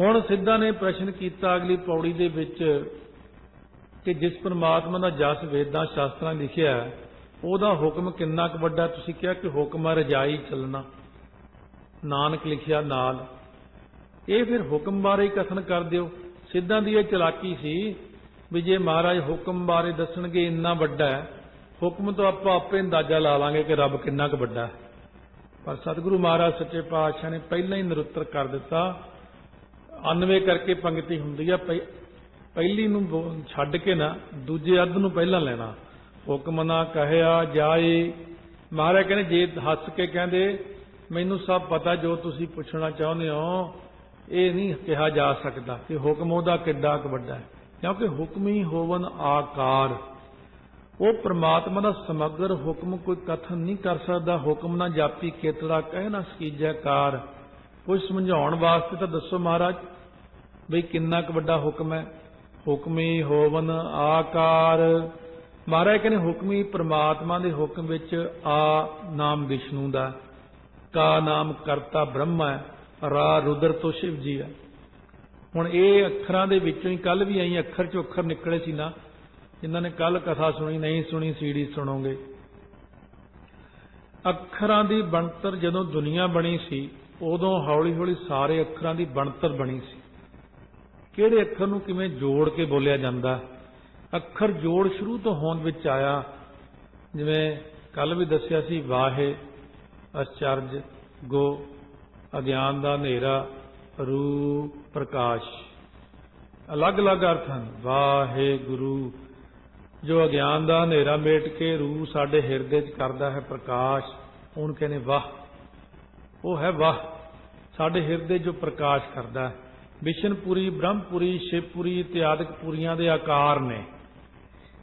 ਹੁਣ ਸਿੱਧਾ ਨੇ ਪ੍ਰਸ਼ਨ ਕੀਤਾ ਅਗਲੀ ਪੌੜੀ ਦੇ ਵਿੱਚ ਕਿ ਜਿਸ ਪਰਮਾਤਮਾ ਦਾ ਜਸ ਵੇਦਾਂ ਸ਼ਾਸਤਰਾਂ ਲਿਖਿਆ ਉਹਦਾ ਹੁਕਮ ਕਿੰਨਾ ਕੁ ਵੱਡਾ? ਤੁਸੀਂ ਕਿਹਾ ਕਿ ਹੁਕਮ ਹੈ ਰਜਾਈ ਚੱਲਣਾ। ਨਾਨਕ ਲਿਖਿਆ ਨਾਲ। ਇਹ ਫਿਰ ਹੁਕਮ ਬਾਰੇ ਕਥਨ ਕਰ ਦਿਓ। ਸਿੱਧਾਂ ਦੀ ਇਹ ਚਲਾਕੀ ਸੀ ਵੀ ਜੇ ਮਹਾਰਾਜ ਹੁਕਮ ਬਾਰੇ ਦੱਸਣਗੇ ਇੰਨਾ ਵੱਡਾ ਹੈ, ਹੁਕਮ ਤੋਂ ਆਪਾਂ ਆਪੇ ਅੰਦਾਜ਼ਾ ਲਾ ਲਾਂਗੇ ਕਿ ਰੱਬ ਕਿੰਨਾ ਕੁ ਵੱਡਾ ਹੈ। ਪਰ ਸਤਿਗੁਰੂ ਮਹਾਰਾਜ ਸੱਚੇ ਪਾਤਸ਼ਾਹ ਨੇ ਪਹਿਲਾਂ ਹੀ ਨਿਰੁੱਤਰ ਕਰ ਦਿੱਤਾ ਅਨਵੇ ਕਰਕੇ ਪੰਗਤੀ ਹੁੰਦੀ ਆ ਪਹਿਲੀ ਨੂੰ ਛੱਡ ਕੇ ਨਾ ਦੂਜੇ ਅੱਧ ਨੂੰ ਪਹਿਲਾਂ ਲੈਣਾ। ਹੁਕਮ ਨਾ ਕਹਿਆ ਜਾਏ। ਮਹਾਰਾਜ ਕਹਿੰਦੇ, ਜੇ ਹੱਸ ਕੇ ਕਹਿੰਦੇ, ਮੈਨੂੰ ਸਭ ਪਤਾ ਜੋ ਤੁਸੀਂ ਪੁੱਛਣਾ ਚਾਹੁੰਦੇ ਹੋ, ਇਹ ਨਹੀਂ ਕਿਹਾ ਜਾ ਸਕਦਾ ਕਿ ਹੁਕਮ ਉਹਦਾ ਕਿੱਡਾ ਕੁ ਵੱਡਾ ਹੈ। ਕਿਉਂਕਿ ਹੁਕਮ ਹੀ ਹੋਵਨ ਆਕਾਰ। ਉਹ ਪ੍ਰਮਾਤਮਾ ਦਾ ਸਮਗਰ ਹੁਕਮ ਕੋਈ ਕਥਨ ਨਹੀਂ ਕਰ ਸਕਦਾ। ਹੁਕਮ ਨਾ ਜਾਪੀ ਕੇਤੜਾ ਕਹਿ ਨਾ ਸਕੀਜੈ ਕਾਰ। ਕੁਝ ਸਮਝਾਉਣ ਵਾਸਤੇ ਤਾਂ ਦੱਸੋ ਮਹਾਰਾਜ ਬਈ ਕਿੰਨਾ ਕੁ ਵੱਡਾ ਹੁਕਮ ਹੈ? ਹੁਕਮੀ ਹੋਵਨ ਆਕਾਰ। ਮਹਾਰਾਜ ਕਹਿੰਦੇ ਹੁਕਮੀ ਪ੍ਰਮਾਤਮਾ ਦੇ ਹੁਕਮ ਵਿੱਚ ਆ ਨਾਮ ਵਿਸ਼ਨੂੰ ਦਾ। ਕਾ ਨਾਮ ਕਰਤਾ ਬ੍ਰਹਮਾ ਹੈ, ਰਾ ਰੁਦਰ ਤੋਂ ਸ਼ਿਵ ਜੀ ਹੈ। ਹੁਣ ਇਹ ਅੱਖਰਾਂ ਦੇ ਵਿੱਚੋਂ ਹੀ ਕੱਲ ਵੀ ਆਈ, ਅੱਖਰ ਚੋਂ ਅੱਖਰ ਨਿਕਲੇ ਸੀ ਨਾ। ਜਿਨ੍ਹਾਂ ਨੇ ਕੱਲ ਕਥਾ ਸੁਣੀ, ਨਹੀਂ ਸੁਣੀ, ਸੀੜੀ ਸੁਣੋਗੇ। ਅੱਖਰਾਂ ਦੀ ਬਣਤਰ ਜਦੋਂ ਦੁਨੀਆ ਬਣੀ ਸੀ, ਉਦੋਂ ਹੌਲੀ-ਹੌਲੀ ਸਾਰੇ ਅੱਖਰਾਂ ਦੀ ਬਣਤਰ ਬਣੀ ਸੀ। ਕਿਹੜੇ ਅੱਖਰ ਨੂੰ ਕਿਵੇਂ ਜੋੜ ਕੇ ਬੋਲਿਆ ਜਾਂਦਾ? ਅੱਖਰ ਜੋੜ ਸ਼ੁਰੂ ਤੋਂ ਹੋਂਦ ਵਿੱਚ ਆਇਆ। ਜਿਵੇਂ ਕੱਲ ਵੀ ਦੱਸਿਆ ਸੀ, ਵਾਹੇ, ਅਚਰਜ, ਗੋ, ਅਗਿਆਨ ਦਾ ਹਨੇਰਾ ਰੂ ਪ੍ਰਕਾਸ਼। ਅਲੱਗ-ਅਲੱਗ ਅਰਥ ਹਨ। ਵਾਹਿਗੁਰੂ ਜੋ ਅਗਿਆਨ ਦਾ ਹਨੇਰਾ ਮੇਟ ਕੇ ਰੂ ਸਾਡੇ ਹਿਰਦੇ 'ਚ ਕਰਦਾ ਹੈ ਪ੍ਰਕਾਸ਼, ਉਹਨੂੰ ਕਹਿੰਦੇ ਵਾਹ। ਉਹ ਹੈ ਵਾਹ। ਸਾਡੇ ਹਿਰਦੇ ਜੋ ਪ੍ਰਕਾਸ਼ ਕਰਦਾ ਹੈ। ਵਿਸ਼ਨਪੁਰੀ ਬ੍ਰਹਮਪੁਰੀ, ਸ਼ਿਵਪੁਰੀ ਇਤਿਆਦਿਕ ਪੁਰੀਆਂ ਦੇ ਆਕਾਰ ਨੇ।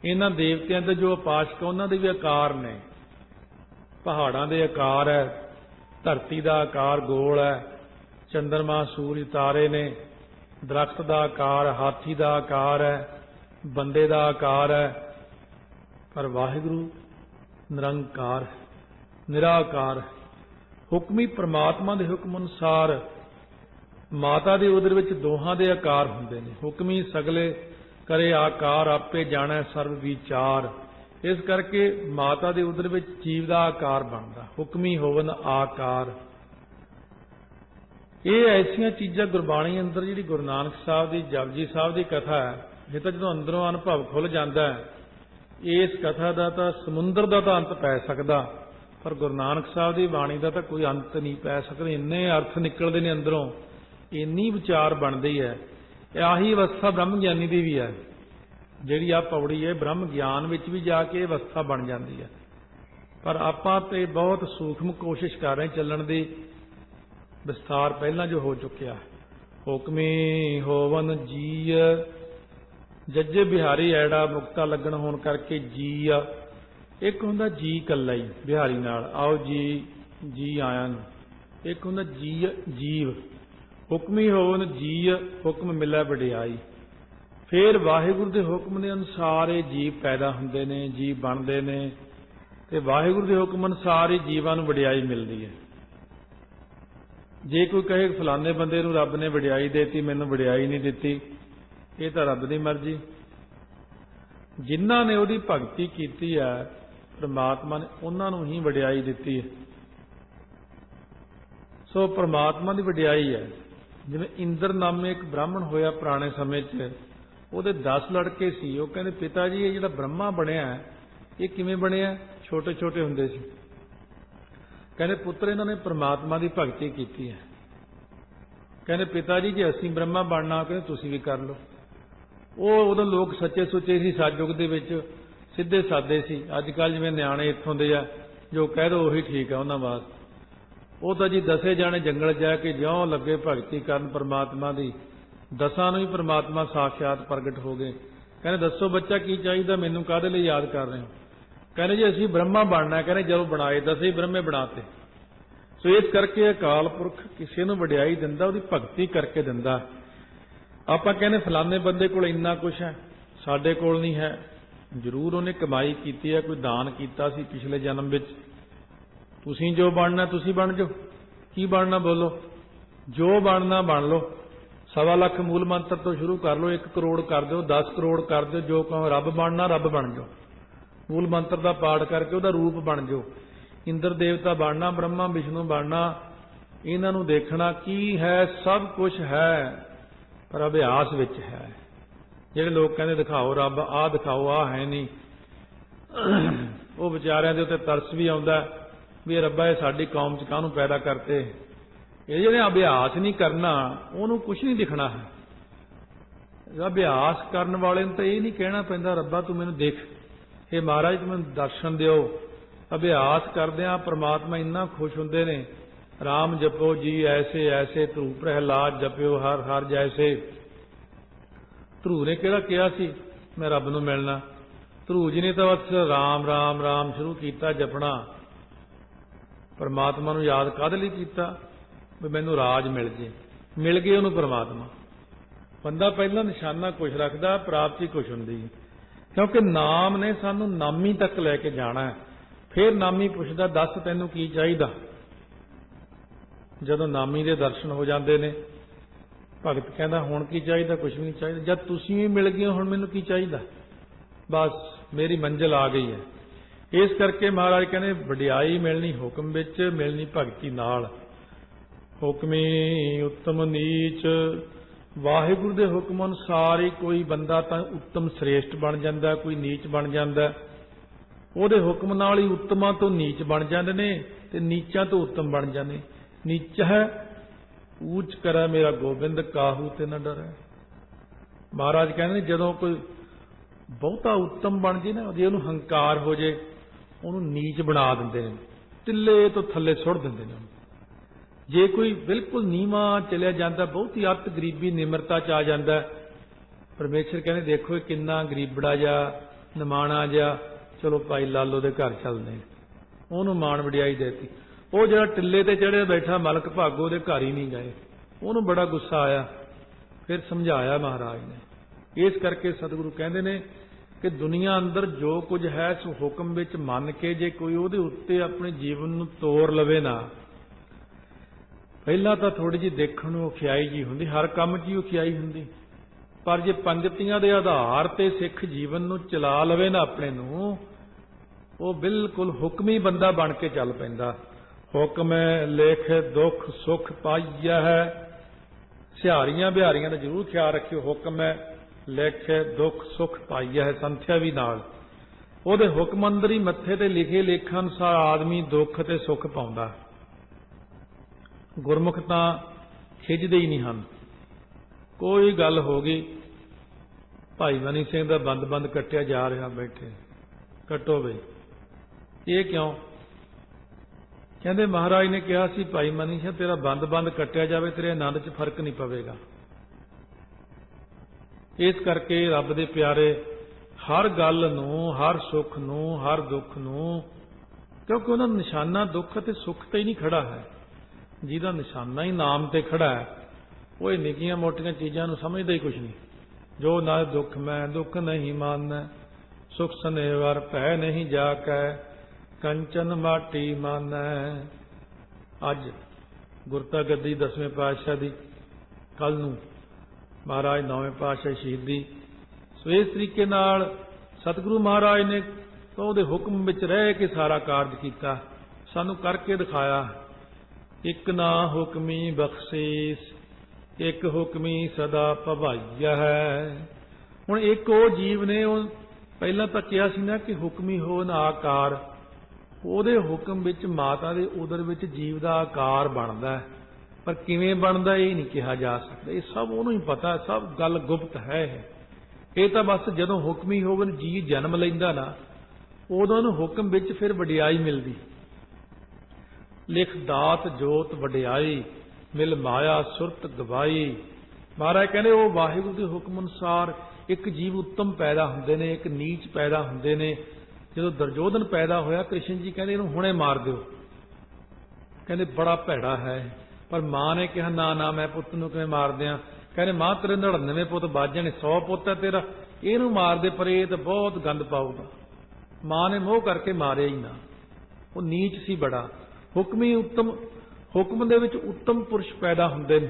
ਇਹਨਾਂ ਦੇਵਤਿਆਂ ਦੇ ਜੋ ਉਪਾਸ਼ਕ ਉਹਨਾਂ ਦੇ ਵੀ ਆਕਾਰ ਨੇ। ਪਹਾੜਾਂ ਦੇ ਆਕਾਰ ਹੈ ਧਰਤੀ ਦਾ ਆਕਾਰ ਗੋਲ ਹੈ ਚੰਦਰਮਾ, ਸੂਰਜ, ਤਾਰੇ ਨੇ। ਦਰਖਤ ਦਾ ਆਕਾਰ, ਹਾਥੀ ਦਾ ਆਕਾਰ ਹੈ ਬੰਦੇ ਦਾ ਆਕਾਰ ਹੈ ਪਰ ਵਾਹਿਗੁਰੂ ਨਿਰੰਕਾਰ, ਨਿਰਾਕਾਰ, ਹੁਕਮੀ ਪ੍ਰਮਾਤਮਾ ਦੇ ਹੁਕਮ ਅਨੁਸਾਰ ਮਾਤਾ ਦੇ ਉਦਰ ਵਿੱਚ ਦੋਹਾਂ ਦੇ ਆਕਾਰ ਹੁੰਦੇ ਨੇ। ਹੁਕਮੀ ਸਗਲੇ ਕਰੇ ਆਕਾਰ, ਆਪੇ ਜਾਣੈ ਸਰਬ ਵਿਚਾਰ। ਇਸ ਕਰਕੇ ਮਾਤਾ ਦੇ ਉਦਰ ਵਿੱਚ ਜੀਵ ਦਾ ਆਕਾਰ ਬਣਦਾ। ਹੁਕਮੀ ਹੋਵਨ ਆਕਾਰ। ਇਹ ਐਸੀਆਂ ਚੀਜ਼ਾਂ ਗੁਰਬਾਣੀ ਅੰਦਰ ਜਿਹੜੀ ਗੁਰੂ ਨਾਨਕ ਸਾਹਿਬ ਦੀ, ਜਪਜੀ ਸਾਹਿਬ ਦੀ ਕਥਾ ਹੈ, ਇਹ ਤਾਂ ਜਦੋਂ ਅੰਦਰੋਂ ਅਨੁਭਵ ਖੁੱਲ ਜਾਂਦਾ ਹੈ, ਇਸ ਕਥਾ ਦਾ ਤਾਂ ਸਮੁੰਦਰ ਦਾ ਤਾਂ ਅੰਤ ਪੈ ਸਕਦਾ। ਪਰ ਗੁਰੂ ਨਾਨਕ ਸਾਹਿਬ ਦੀ ਬਾਣੀ ਦਾ ਤਾਂ ਕੋਈ ਅੰਤ ਨਹੀਂ ਪੈ ਸਕਦਾ। ਇੰਨੇ ਅਰਥ ਨਿਕਲਦੇ ਨੇ ਅੰਦਰੋਂ। ਇੰਨੀ ਵਿਚਾਰ ਬਣਦੀ ਹੈ ਆਹੀ ਅਵਸਥਾ ਬ੍ਰਹਮ ਗਿਆਨੀ ਦੀ ਵੀ ਹੈ। ਜਿਹੜੀ ਆ ਪੌੜੀ ਹੈ, ਬ੍ਰਹਮ ਗਿਆਨ ਵਿੱਚ ਵੀ ਜਾ ਕੇ ਇਹ ਅਵਸਥਾ ਬਣ ਜਾਂਦੀ ਹੈ। ਪਰ ਆਪਾਂ ਤੇ ਬਹੁਤ ਸੂਖਮ ਕੋਸ਼ਿਸ਼ ਕਰ ਰਹੇ ਚੱਲਣ ਦੀ। ਵਿਸਥਾਰ ਪਹਿਲਾਂ ਜੋ ਹੋ ਚੁੱਕਿਆ ਹੁਕਮੇ ਹੋਵਨ ਜੀ ਜੱਜੇ ਬਿਹਾਰੀ ਐੜਾ ਮੁਕਤਾ ਲੱਗਣ ਹੋਣ ਕਰਕੇ ਜੀ ਆ ਇੱਕ ਹੁੰਦਾ ਜੀ ਕੱਲਾ ਹੀ ਬਿਹਾਰੀ ਨਾਲ, ਆਓ ਜੀ ਜੀ ਆਇਆਂ ਨੂੰ। ਇੱਕ ਹੁੰਦਾ ਜੀ ਜੀਵ। ਹੁਕਮੀ ਹੋਵਨ ਜੀ ਹੁਕਮ ਮਿਲੈ ਵਡਿਆਈ। ਫਿਰ ਵਾਹਿਗੁਰੂ ਦੇ ਹੁਕਮ ਦੇ ਅਨੁਸਾਰ ਇਹ ਜੀਵ ਪੈਦਾ ਹੁੰਦੇ ਨੇ, ਜੀਵ ਬਣਦੇ ਨੇ ਤੇ ਵਾਹਿਗੁਰੂ ਦੇ ਹੁਕਮ ਅਨੁਸਾਰ ਹੀ ਜੀਵਾਂ ਨੂੰ ਵਡਿਆਈ ਮਿਲਦੀ ਹੈ। ਜੇ ਕੋਈ ਕਹੇ, ਫਲਾਣੇ ਬੰਦੇ ਨੂੰ ਰੱਬ ਨੇ ਵਡਿਆਈ ਦੇਤੀ, ਮੈਨੂੰ ਵਡਿਆਈ ਨਹੀਂ ਦਿੱਤੀ, ਇਹ ਤਾਂ ਰੱਬ ਦੀ ਮਰਜ਼ੀ। ਜਿਨ੍ਹਾਂ ਨੇ ਉਹਦੀ ਭਗਤੀ ਕੀਤੀ ਹੈ, ਪ੍ਰਮਾਤਮਾ ਨੇ ਉਹਨਾਂ ਨੂੰ ਹੀ ਵਡਿਆਈ ਦਿੱਤੀ ਹੈ। ਸੋ ਪ੍ਰਮਾਤਮਾ ਦੀ ਵਡਿਆਈ ਹੈ। ਜਿਵੇਂ ਇੰਦਰ ਨਾਮੇ ਇੱਕ ਬ੍ਰਾਹਮਣ ਹੋਇਆ ਪੁਰਾਣੇ ਸਮੇਂ 'ਚ, ਉਹਦੇ 10 ਲੜਕੇ ਸੀ। ਉਹ ਕਹਿੰਦੇ ਪਿਤਾ ਜੀ ਇਹ ਜਿਹੜਾ ਬ੍ਰਹਮਾ ਬਣਿਆ ਇਹ ਕਿਵੇਂ ਬਣਿਆ? ਛੋਟੇ ਛੋਟੇ ਹੁੰਦੇ ਸੀ। ਕਹਿੰਦੇ, ਪੁੱਤਰ, ਇਹਨਾਂ ਨੇ ਪ੍ਰਮਾਤਮਾ ਦੀ ਭਗਤੀ ਕੀਤੀ ਹੈ। ਕਹਿੰਦੇ ਪਿਤਾ ਜੀ ਜੇ ਅਸੀਂ ਬ੍ਰਹਮਾ ਬਣਨਾ ਕਹਿੰਦੇ, ਤੁਸੀਂ ਵੀ ਕਰ ਲਓ। ਉਹ ਉਦੋਂ ਲੋਕ ਸੱਚੇ ਸੁੱਚੇ ਸੀ ਸਤਜੁਗ ਦੇ ਵਿੱਚ ਸਿੱਧੇ ਸਾਦੇ ਸੀ। ਅੱਜ ਕੱਲ ਜਿਵੇਂ ਨਿਆਣੇ ਇੱਥੋਂ ਦੇ ਆ, ਜੋ ਕਹਿ ਦੋ, ਉਹੀ ਠੀਕ ਆ, ਉਹਨਾਂ ਵਾਸਤੇ। ਉਹ ਤਾਂ ਜੀ ਦਸੇ ਜਾਣੇ ਜੰਗਲ ਜਾ ਕੇ ਜਿਉਂ ਲੱਗੇ ਭਗਤੀ ਕਰਨ ਪ੍ਰਮਾਤਮਾ ਦੀ। ਦਸਾਂ ਨੂੰ ਹੀ ਪਰਮਾਤਮਾ ਸਾਖਿਆਤ ਪ੍ਰਗਟ ਹੋ ਗਏ। ਕਹਿੰਦੇ, ਦੱਸੋ ਬੱਚਾ ਕੀ ਚਾਹੀਦਾ? ਮੈਨੂੰ ਕਾਹਦੇ ਲਈ ਯਾਦ ਕਰ ਰਹੇ ਹੋ? ਕਹਿੰਦੇ ਜੀ, ਅਸੀਂ ਬ੍ਰਹਮਾ ਬਣਨਾ ਕਹਿੰਦੇ, ਜਦੋਂ ਬਣਾਏ ਦਸੇ ਹੀ ਬ੍ਰਹਮੇ ਬਣਾਤੇ। ਸੋ ਇਸ ਕਰਕੇ ਅਕਾਲ ਪੁਰਖ ਕਿਸੇ ਨੂੰ ਵਡਿਆਈ ਦਿੰਦਾ, ਉਹਦੀ ਭਗਤੀ ਕਰਕੇ ਦਿੰਦਾ। ਆਪਾਂ ਕਹਿੰਦੇ, ਫਲਾਣੇ ਬੰਦੇ ਕੋਲ ਇੰਨਾ ਕੁਝ ਹੈ, ਸਾਡੇ ਕੋਲ ਨਹੀਂ ਹੈ। ਜ਼ਰੂਰ ਉਹਨੇ ਕਮਾਈ ਕੀਤੀ ਹੈ, ਕੋਈ ਦਾਨ ਕੀਤਾ ਸੀ ਪਿਛਲੇ ਜਨਮ ਵਿੱਚ। ਤੁਸੀਂ ਜੋ ਬਣਨਾ, ਤੁਸੀਂ ਬਣ ਜਾਓ। ਕੀ ਬਣਨਾ ਬੋਲੋ? ਜੋ ਬਣਨਾ, ਬਣ ਲਓ। ਸਵਾ ਲੱਖ ਮੂਲ ਮੰਤਰ ਤੋਂ ਸ਼ੁਰੂ ਕਰ ਲਓ 1 ਕਰੋੜ ਕਰ ਦਿਓ 10 ਕਰੋੜ ਕਰ ਦਿਓ, ਜੋ ਕਹੋ ਰੱਬ ਬਣਨਾ, ਰੱਬ ਬਣ ਜਾਓ। ਮੂਲ ਮੰਤਰ ਦਾ ਪਾਠ ਕਰਕੇ ਉਹਦਾ ਰੂਪ ਬਣ ਜਾਓ। ਇੰਦਰ ਦੇਵਤਾ ਬਣਨਾ, ਬ੍ਰਹਮਾ, ਵਿਸ਼ਨੂੰ ਬਣਨਾ, ਇਹਨਾਂ ਨੂੰ ਦੇਖਣਾ ਕੀ ਹੈ, ਸਭ ਕੁਝ ਹੈ, ਪਰ ਅਭਿਆਸ ਵਿੱਚ ਹੈ। ਜਿਹੜੇ ਲੋਕ ਕਹਿੰਦੇ, ਦਿਖਾਓ ਰੱਬ, ਆਹ ਦਿਖਾਓ, ਆਹ ਹੈ ਨਹੀਂ। ਉਹ ਵਿਚਾਰਿਆਂ ਦੇ ਉੱਤੇ ਤਰਸ ਵੀ ਆਉਂਦਾ। ਵੀ ਰੱਬਾ, ਇਹ ਸਾਡੀ ਕੌਮ ਚ ਕਾਹਨੂੰ ਪੈਦਾ ਕਰਤੇ? ਇਹ ਜਿਹੜੇ ਅਭਿਆਸ ਨਹੀਂ ਕਰਨਾ, ਉਹਨੂੰ ਕੁਝ ਨਹੀਂ ਦਿਖਣਾ ਹੈ। ਅਭਿਆਸ ਕਰਨ ਵਾਲੇ ਨੂੰ ਤਾਂ ਇਹ ਨਹੀਂ ਕਹਿਣਾ ਪੈਂਦਾ, ਰੱਬਾ ਤੂੰ ਮੈਨੂੰ ਦੇਖ। ਇਹ ਮਹਾਰਾਜ, ਤੂੰ ਮੈਨੂੰ ਦਰਸ਼ਨ ਦਿਓ। ਅਭਿਆਸ ਕਰਦਿਆਂ ਪ੍ਰਮਾਤਮਾ ਇੰਨਾ ਖੁਸ਼ ਹੁੰਦੇ ਨੇ। RAM ਜਪੋ ਜੀ, ਐਸੇ ਐਸੇ, ਧਰੂ ਪ੍ਰਹਿਲਾਦ ਜਪਿਓ, ਹਰ ਹਰ ਜੈਸੇ। ਧਰੂ ਨੇ ਕਿਹੜਾ ਕਿਹਾ ਸੀ? ਮੈਂ ਰੱਬ ਨੂੰ ਮਿਲਣਾ। ਧਰੂ ਜੀ ਨੇ ਤਾਂ ਬਸ RAM RAM RAM ਸ਼ੁਰੂ ਕੀਤਾ ਜਪਣਾ। ਪਰਮਾਤਮਾ ਨੂੰ ਯਾਦ ਕਾਹਦੇ ਲਈ ਕੀਤਾ? ਵੀ ਮੈਨੂੰ ਰਾਜ ਮਿਲ ਜੇ। ਮਿਲ ਗਏ ਉਹਨੂੰ ਪਰਮਾਤਮਾ। ਬੰਦਾ ਪਹਿਲਾਂ ਨਿਸ਼ਾਨਾ ਕੁਝ ਰੱਖਦਾ ਪ੍ਰਾਪਤੀ ਕੁਝ ਹੁੰਦੀ। ਹੈ ਕਿਉਂਕਿ ਨਾਮ ਨੇ ਸਾਨੂੰ ਨਾਮੀ ਤੱਕ ਲੈ ਕੇ ਜਾਣਾ ਹੈ। ਫਿਰ ਨਾਮੀ ਪੁੱਛਦਾ ਦੱਸ ਤੈਨੂੰ ਕੀ ਚਾਹੀਦਾ? ਜਦੋਂ ਨਾਮੀ ਦੇ ਦਰਸ਼ਨ ਹੋ ਜਾਂਦੇ ਨੇ ਭਗਤ ਕਹਿੰਦਾ ਹੁਣ ਕੀ ਚਾਹੀਦਾ? ਕੁਝ ਵੀ ਨਹੀਂ ਚਾਹੀਦਾ। ਜਦ ਤੁਸੀਂ ਵੀ ਮਿਲ ਗਏ ਹੋ, ਹੁਣ ਮੈਨੂੰ ਕੀ ਚਾਹੀਦਾ? ਬਸ ਮੇਰੀ ਮੰਜ਼ਿਲ ਆ ਗਈ ਹੈ। ਇਸ ਕਰਕੇ ਮਹਾਰਾਜ ਕਹਿੰਦੇ, ਵਡਿਆਈ ਮਿਲਣੀ ਹੁਕਮ ਵਿੱਚ, ਮਿਲਣੀ ਭਗਤੀ ਨਾਲ। ਹੁਕਮੀ ਉੱਤਮ ਨੀਚ। ਵਾਹਿਗੁਰੂ ਦੇ ਹੁਕਮ ਅਨੁਸਾਰ ਹੀ ਕੋਈ ਬੰਦਾ ਤਾਂ ਉੱਤਮ ਸ੍ਰੇਸ਼ਟ ਬਣ ਜਾਂਦਾ, ਕੋਈ ਨੀਚ ਬਣ ਜਾਂਦਾ। ਉਹਦੇ ਹੁਕਮ ਨਾਲ ਹੀ ਉੱਤਮਾਂ ਤੋਂ ਨੀਚ ਬਣ ਜਾਂਦੇ ਨੇ ਤੇ ਨੀਚਾਂ ਤੋਂ ਉੱਤਮ ਬਣ ਜਾਂਦੇ ਨੀਚ ਹੈ, ਊਚ ਕਰੈ ਮੇਰਾ ਗੋਬਿੰਦ, ਕਾਹੂ ਤੇ ਨਾ ਡਰੈ। ਮਹਾਰਾਜ ਕਹਿੰਦੇ ਨੇ, ਜਦੋਂ ਕੋਈ ਬਹੁਤਾ ਉੱਤਮ ਬਣ ਜੇ ਨਾ ਜੇ ਉਹਨੂੰ ਹੰਕਾਰ ਹੋ ਜੇ। ਉਹਨੂੰ ਨੀਚ ਬਣਾ ਦਿੰਦੇ ਨੇ ਟਿੱਲੇ ਤੋਂ ਥੱਲੇ ਸੁੱਟ ਦਿੰਦੇ ਨੇ। ਜੇ ਕੋਈ ਬਿਲਕੁਲ ਨੀਵਾ ਚਲਿਆ ਜਾਂਦਾ, ਬਹੁਤੀ ਅੱਤ ਗਰੀਬੀ, ਨਿਮਰਤਾ ਚ ਆ ਜਾਂਦਾ, ਪਰਮੇਸ਼ਰ ਕਹਿੰਦੇ, ਦੇਖੋ ਕਿੰਨਾ ਗਰੀਬੜਾ ਜਾ ਨਿਮਾਣਾ ਜਾ ਚਲੋ ਭਾਈ ਲਾਲੋ ਦੇ ਘਰ ਚੱਲਦੇ ਉਹਨੂੰ ਮਾਣ ਵਡਿਆਈ ਦੇਤੀ। ਉਹ ਜਿਹੜਾ ਟਿੱਲੇ ਤੇ ਚੜਿਆ ਬੈਠਾ, ਮਲਕ ਭਾਗੋ ਦੇ ਘਰ ਹੀ ਨਹੀਂ ਗਏ। ਉਹਨੂੰ ਬੜਾ ਗੁੱਸਾ ਆਇਆ। ਫਿਰ ਸਮਝਾਇਆ ਮਹਾਰਾਜ ਨੇ। ਇਸ ਕਰਕੇ ਸਤਿਗੁਰੂ ਕਹਿੰਦੇ ਨੇ ਕਿ ਦੁਨੀਆ ਅੰਦਰ ਜੋ ਕੁਝ ਹੈ ਸੋ ਹੁਕਮ ਵਿੱਚ ਮੰਨ ਕੇ ਜੇ ਕੋਈ ਉਹਦੇ ਉੱਤੇ ਆਪਣੇ ਜੀਵਨ ਨੂੰ ਤੋਰ ਲਵੇ ਨਾ। ਪਹਿਲਾਂ ਤਾਂ ਥੋੜੀ ਜਿਹੀ ਦੇਖਣ ਨੂੰ ਔਖਿਆਈ ਜੀ ਹੁੰਦੀ, ਹਰ ਕੰਮ 'ਚ ਹੀ ਉਖਿਆਈ ਹੁੰਦੀ। ਪਰ ਜੇ ਪੰਗਤੀਆਂ ਦੇ ਆਧਾਰ ਤੇ ਸਿੱਖ ਜੀਵਨ ਨੂੰ ਚਲਾ ਲਵੇ ਨਾ ਆਪਣੇ ਨੂੰ, ਉਹ ਬਿਲਕੁਲ ਹੁਕਮੀ ਬੰਦਾ ਬਣ ਕੇ ਚੱਲ ਪੈਂਦਾ। ਹੁਕਮ ਲੇਖ ਦੁੱਖ, ਸੁਖ ਪਾਈਆ ਹੈ। ਸਿਹਾਰੀਆਂ ਬਿਹਾਰੀਆਂ ਦਾ ਜ਼ਰੂਰ ਖਿਆਲ ਰੱਖਿਓ, ਹੁਕਮ ਹੈ ਲਿਖ ਦੁੱਖ ਸੁਖ ਪਾਈਆ ਹੈ ਸੰਥਿਆ ਵੀ ਨਾਲ। ਉਹਦੇ ਹੁਕਮ ਅੰਦਰ ਹੀ ਮੱਥੇ ਤੇ ਲਿਖੇ ਲੇਖਾਂ ਅਨੁਸਾਰ ਆਦਮੀ ਦੁੱਖ ਤੇ ਸੁਖ ਪਾਉਂਦਾ। ਗੁਰਮੁਖ ਤਾਂ ਖਿਜਦੇ ਹੀ ਨਹੀਂ ਹਨ। ਕੋਈ ਗੱਲ ਹੋ ਗਈ, ਭਾਈ ਮਨੀ ਸਿੰਘ ਦਾ ਬੰਦ-ਬੰਦ ਕੱਟਿਆ ਜਾ ਰਿਹਾ ਬੈਠੇ। ਕੱਟੋ ਬਈ। ਇਹ ਕਿਉਂ? ਕਹਿੰਦੇ ਮਹਾਰਾਜ ਨੇ ਕਿਹਾ ਸੀ, ਭਾਈ ਮਨੀ ਸਿੰਘ, ਤੇਰਾ ਬੰਦ-ਬੰਦ ਕੱਟਿਆ ਜਾਵੇ, ਤੇਰੇ ਆਨੰਦ 'ਚ ਫ਼ਰਕ ਨਹੀਂ ਪਵੇਗਾ। ਇਸ ਕਰਕੇ ਰੱਬ ਦੇ ਪਿਆਰੇ, ਹਰ ਗੱਲ ਨੂੰ, ਹਰ ਸੁੱਖ ਨੂੰ, ਹਰ ਦੁੱਖ ਨੂੰ, ਕਿਉਂਕਿ ਉਹਨਾਂ ਦਾ ਨਿਸ਼ਾਨਾ ਦੁੱਖ ਅਤੇ ਸੁੱਖ ਤੇ ਹੀ ਨਹੀਂ ਖੜਾ ਹੈ। ਜਿਹਦਾ ਨਿਸ਼ਾਨਾ ਹੀ ਨਾਮ ਤੇ ਖੜਾ ਹੈ, ਉਹ ਇਹ ਨਿੱਕੀਆਂ ਮੋਟੀਆਂ ਚੀਜ਼ਾਂ ਨੂੰ ਸਮਝਦਾ ਹੀ ਕੁਝ ਨਹੀਂ। ਜੋ ਨਾ ਦੁੱਖ ਮੈਂ, ਦੁੱਖ ਨਹੀਂ ਮਾਨੈ, ਸੁਖ ਸਨੇਵਰ ਪੈ ਨਹੀਂ ਜਾ ਕੈ ਕੰਚਨ ਮਾਟੀ ਮਾਨੈ। ਅੱਜ ਗੁਰਤਾ ਗੱਦੀ ਦਸਵੇਂ ਪਾਤਸ਼ਾਹ ਦੀ ਕੱਲ ਨੂੰ ਮਹਾਰਾਜ ਨੌਵੇਂ ਪਾਤਸ਼ਾਹ ਸ਼ਹੀਦੀ ਸੋ ਇਸ ਤਰੀਕੇ ਨਾਲ ਸਤਿਗੁਰੂ ਮਹਾਰਾਜ ਨੇ ਤਾਂ ਉਹਦੇ ਹੁਕਮ ਵਿੱਚ ਰਹਿ ਕੇ ਸਾਰਾ ਕਾਰਜ ਕੀਤਾ। ਸਾਨੂੰ ਕਰਕੇ ਦਿਖਾਇਆ, ਇਕ ਨਾ ਹੁਕਮੀ ਬਖਸ਼ੀਸ, ਇਕ ਹੁਕਮੀ ਸਦਾ ਭਵਾਈਆ ਹੈ। ਹੁਣ ਇੱਕ ਉਹ ਜੀਵ ਨੇ, ਉਹ ਪਹਿਲਾਂ ਤਾਂ ਕਿਹਾ ਸੀ ਨਾ ਕਿ ਹੁਕਮੀ ਹੋ ਨਾ ਆਕਾਰ। ਉਹਦੇ ਹੁਕਮ ਵਿੱਚ ਮਾਤਾ ਦੇ ਉਦਰ ਵਿੱਚ ਜੀਵ ਦਾ ਆਕਾਰ ਬਣਦਾ ਹੈ। ਪਰ ਕਿਵੇਂ ਬਣਦਾ ਇਹ ਨਹੀਂ ਕਿਹਾ ਜਾ ਸਕਦਾ। ਇਹ ਸਭ ਉਹਨੂੰ ਹੀ ਪਤਾ, ਸਭ ਗੱਲ ਗੁਪਤ ਹੈ ਇਹ। ਇਹ ਤਾਂ ਬਸ ਜਦੋਂ ਹੁਕਮੀ ਹੋਵਨ, ਜੀ ਜਨਮ ਲੈਂਦਾ ਨਾ, ਉਦੋਂ ਨੂੰ ਹੁਕਮ ਵਿੱਚ ਫਿਰ ਵਡਿਆਈ ਮਿਲਦੀ। ਲਿਖ ਦਾਤ ਜੋਤ ਵਡਿਆਈ, ਮਿਲ ਮਾਇਆ ਸੁਰਤ ਗਵਾਈ। ਮਹਾਰਾਜ ਕਹਿੰਦੇ, ਉਹ ਵਾਹਿਗੁਰੂ ਦੇ ਹੁਕਮ ਅਨੁਸਾਰ ਇੱਕ ਜੀਵ ਉੱਤਮ ਪੈਦਾ ਹੁੰਦੇ ਨੇ, ਇੱਕ ਨੀਚ ਪੈਦਾ ਹੁੰਦੇ ਨੇ। ਜਦੋਂ ਦਰਜੋਧਨ ਪੈਦਾ ਹੋਇਆ, ਕ੍ਰਿਸ਼ਨ ਜੀ ਕਹਿੰਦੇ, ਇਹਨੂੰ ਹੁਣੇ ਮਾਰ ਦਿਓ। ਕਹਿੰਦੇ, ਬੜਾ ਭੈੜਾ ਹੈ। ਪਰ ਮਾਂ ਨੇ ਕਿਹਾ, ਨਾ ਨਾ, ਮੈਂ ਪੁੱਤ ਨੂੰ ਕਿਵੇਂ ਮਾਰ ਦਿਆਂ ਕਹਿੰਦੇ, ਮਾਂ, ਤੇਰੇ 99 ਪੁੱਤ ਬਾਜਣ 100 ਪੁੱਤ ਹੈ ਤੇਰਾ। ਇਹਨੂੰ ਮਾਰ ਦੇ ਪਰ ਬਹੁਤ ਗੰਦ ਪਾਊਗਾ। ਮਾਂ ਨੇ ਮੋਹ ਕਰਕੇ ਮਾਰਿਆ ਹੀ ਨਾ। ਉਹ ਨੀਚ ਸੀ ਬੜਾ। ਹੁਕਮੀ ਉੱਤਮ, ਹੁਕਮ ਦੇ ਵਿੱਚ ਉੱਤਮ ਪੁਰਸ਼ ਪੈਦਾ ਹੁੰਦੇ ਨੇ।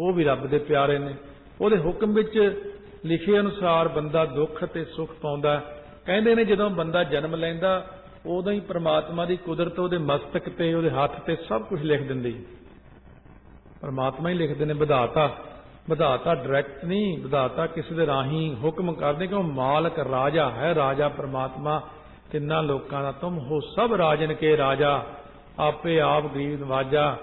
ਉਹ ਵੀ ਰੱਬ ਦੇ ਪਿਆਰੇ ਨੇ। ਉਹਦੇ ਹੁਕਮ ਵਿੱਚ ਲਿਖੇ ਅਨੁਸਾਰ ਬੰਦਾ ਦੁੱਖ ਤੇ ਸੁੱਖ ਪਾਉਂਦਾ। ਕਹਿੰਦੇ ਨੇ, ਜਦੋਂ ਬੰਦਾ ਜਨਮ ਲੈਂਦਾ ਉਦੋਂ ਹੀ ਪ੍ਰਮਾਤਮਾ ਦੀ ਕੁਦਰਤ, ਉਹਦੇ ਮਸਤਕ ਤੇ, ਉਹਦੇ ਹੱਥ ਤੇ ਸਭ ਕੁਝ ਲਿਖ ਦਿੰਦੀ। ਹੈ ਪਰਮਾਤਮਾ ਹੀ ਲਿਖਦੇ ਨੇ, ਵਿਧਾਤਾ। ਵਿਧਾਤਾ ਡਾਇਰੈਕਟ ਨਹੀਂ, ਵਿਧਾਤਾ ਕਿਸੇ ਦੇ ਰਾਹੀਂ ਹੁਕਮ ਕਰਦੇ ਕਿ ਉਹ ਮਾਲਕ, ਰਾਜਾ ਹੈ। ਰਾਜਾ ਪ੍ਰਮਾਤਮਾ, ਕਿੰਨਾ ਲੋਕਾਂ ਦਾ ਤੁਮ ਹੋ। ਸਭ ਰਾਜਨ ਕੇ ਰਾਜਾ, ਆਪੇ ਆਪ ਗਰੀਬ ਨਵਾਜਾ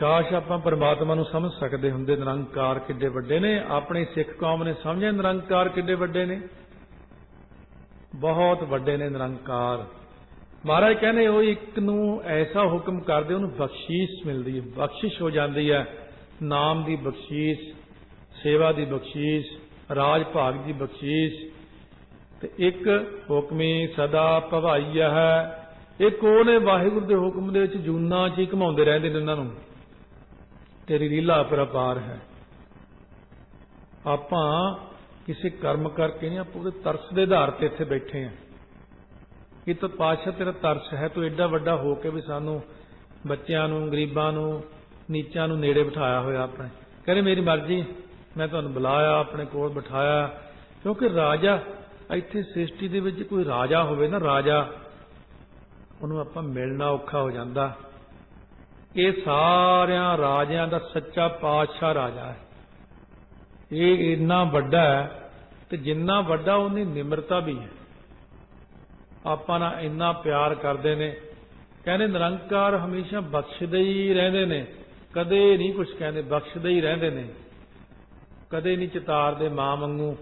ਕਾਸ਼ ਆਪਾਂ ਪਰਮਾਤਮਾ ਨੂੰ ਸਮਝ ਸਕਦੇ ਹੁੰਦੇ, ਨਿਰੰਕਾਰ ਕਿੱਡੇ ਵੱਡੇ ਨੇ। ਆਪਣੀ ਸਿੱਖ ਕੌਮ ਨੇ ਸਮਝਿਆ, ਨਿਰੰਕਾਰ ਕਿੱਡੇ ਵੱਡੇ ਨੇ। ਬਹੁਤ ਵੱਡੇ ਨੇ ਨਿਰੰਕਾਰ। ਮਹਾਰਾਜ ਕਹਿੰਦੇ ਉਹ ਇੱਕ ਨੂੰ ਐਸਾ ਹੁਕਮ ਕਰਦੇ, ਉਹਨੂੰ ਬਖਸ਼ੀਸ਼ ਮਿਲਦੀ ਹੈ, ਬਖਸ਼ਿਸ਼ ਹੋ ਜਾਂਦੀ ਹੈ। ਨਾਮ ਦੀ ਬਖਸ਼ੀਸ਼, ਸੇਵਾ ਦੀ ਬਖਸ਼ੀਸ਼, ਰਾਜ ਭਾਗ ਦੀ ਬਖਸ਼ੀਸ਼। ਤੇ ਇੱਕ ਹੁਕਮੀ ਸਦਾ ਭਵਾਈਆ ਹੈ। ਇੱਕ ਉਹਨੇ ਵਾਹਿਗੁਰੂ ਦੇ ਹੁਕਮ ਦੇ ਵਿੱਚ ਜੂਨਾ ਚ ਹੀ ਘਮਾਉਂਦੇ ਰਹਿੰਦੇ ਨੇ ਉਹਨਾਂ ਨੂੰ। ਤੇਰੀ ਲੀਲਾ ਪਰਪਾਰ ਹੈ। ਆਪਾਂ ਕਿਸੇ ਕਰਮ ਕਰਕੇ ਨਹੀਂ, ਆਪਾਂ ਉਹਦੇ ਤਰਸ ਦੇ ਆਧਾਰ ਤੇ ਇੱਥੇ ਬੈਠੇ ਆ ਇਹ ਤਾਂ ਪਾਸ਼ਾ ਤੇਰਾ ਤਰਸ ਹੈ, ਤੂੰ ਐਡਾ ਵੱਡਾ ਹੋ ਕੇ ਵੀ ਸਾਨੂੰ ਬੱਚਿਆਂ ਨੂੰ, ਗਰੀਬਾਂ ਨੂੰ ਨੀਚਾਂ ਨੂੰ ਨੇੜੇ ਬਿਠਾਇਆ ਹੋਇਆ ਆਪਣੇ। ਕਹਿੰਦੇ, ਮੇਰੀ ਮਰਜ਼ੀ, ਮੈਂ ਤੁਹਾਨੂੰ ਬੁਲਾਇਆ, ਆਪਣੇ ਕੋਲ ਬਿਠਾਇਆ। ਕਿਉਂਕਿ ਰਾਜਾ, ਇੱਥੇ ਸ੍ਰਿਸ਼ਟੀ ਦੇ ਵਿੱਚ ਕੋਈ ਰਾਜਾ ਹੋਵੇ ਨਾ, ਰਾਜਾ, ਉਹਨੂੰ ਆਪਾਂ ਮਿਲਣਾ ਔਖਾ ਹੋ ਜਾਂਦਾ। ਇਹ ਸਾਰਿਆਂ ਰਾਜਿਆਂ ਦਾ ਸੱਚਾ ਪਾਤਸ਼ਾਹ ਰਾਜਾ ਹੈ। ਇਹ ਇੰਨਾ ਵੱਡਾ ਹੈ ਤੇ ਜਿੰਨਾ ਵੱਡਾ ਉਹਨੀ ਨਿਮਰਤਾ ਵੀ ਹੈ। ਆਪਾਂ ਨਾਲ ਇੰਨਾ ਪਿਆਰ ਕਰਦੇ ਨੇ। ਕਹਿੰਦੇ ਨਿਰੰਕਾਰ ਹਮੇਸ਼ਾ ਬਖਸ਼ਦੇ ਹੀ ਰਹਿੰਦੇ ਨੇ। ਕਦੇ ਨਹੀਂ ਕੁਝ ਕਹਿੰਦੇ, ਬਖਸ਼ਦੇ ਹੀ ਰਹਿੰਦੇ ਨੇ। ਕਦੇ ਨਹੀਂ ਚਿਤਾਰਦੇ ਮਾਂ ਵਾਂਗੂ,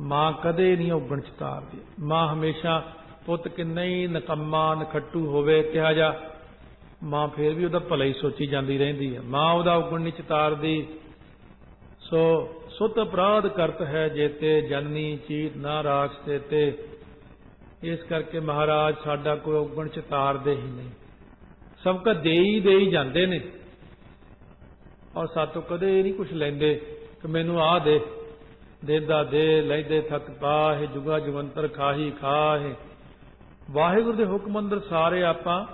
ਮਾਂ ਕਦੇ ਨਹੀਂ ਔਗਣ ਚਿਤਾਰਦੀ ਮਾਂ ਹਮੇਸ਼ਾ ਪੁੱਤ ਕਿੰਨਾ ਹੀ ਨਕੰਮਾ, ਨਖੱਟੂ ਹੋਵੇ ਕਿਹਾ ਜਾ, ਮਾਂ ਫੇਰ ਵੀ ਉਹਦਾ ਭਲਾ ਹੀ ਸੋਚੀ ਜਾਂਦੀ ਰਹਿੰਦੀ ਹੈ। ਮਾਂ ਉਹਦਾ ਔਗਣ ਨਹੀਂ ਚਿਤਾਰਦੀ। ਸੋ ਸੁਤ ਅਪਰਾਧ ਕਰਤ ਹੈ ਜੇਤੇ, ਜਨਨੀ, ਚੀਤ ਨਾ ਰਾਖਸ ਤੇਤੇ ਇਸ ਕਰਕੇ ਮਹਾਰਾਜ ਸਾਡਾ ਕੋਈ ਔਗਣ ਤਾਰਦੇ ਹੀ ਨਹੀਂ। ਸਭ ਕਾ ਦੇਈ ਦੇਈ ਜਾਂਦੇ ਨੇ। ਔਰ ਸਾਤੋਂ ਕਦੇ ਨਹੀਂ ਕੁਝ ਲੈਂਦੇ ਕਿ ਮੈਨੂੰ ਆ ਦੇ। ਦੇਦਾ ਦੇ, ਲੈਦੇ ਥਕ ਪਾਹੇ, ਜੁਗਾ ਜਵੰਤਰ ਖਾਹੀ ਖਾਹੇ। ਵਾਹਿਗੁਰੂ ਦੇ ਹੁਕਮ ਅੰਦਰ ਸਾਰੇ ਆਪਾਂ,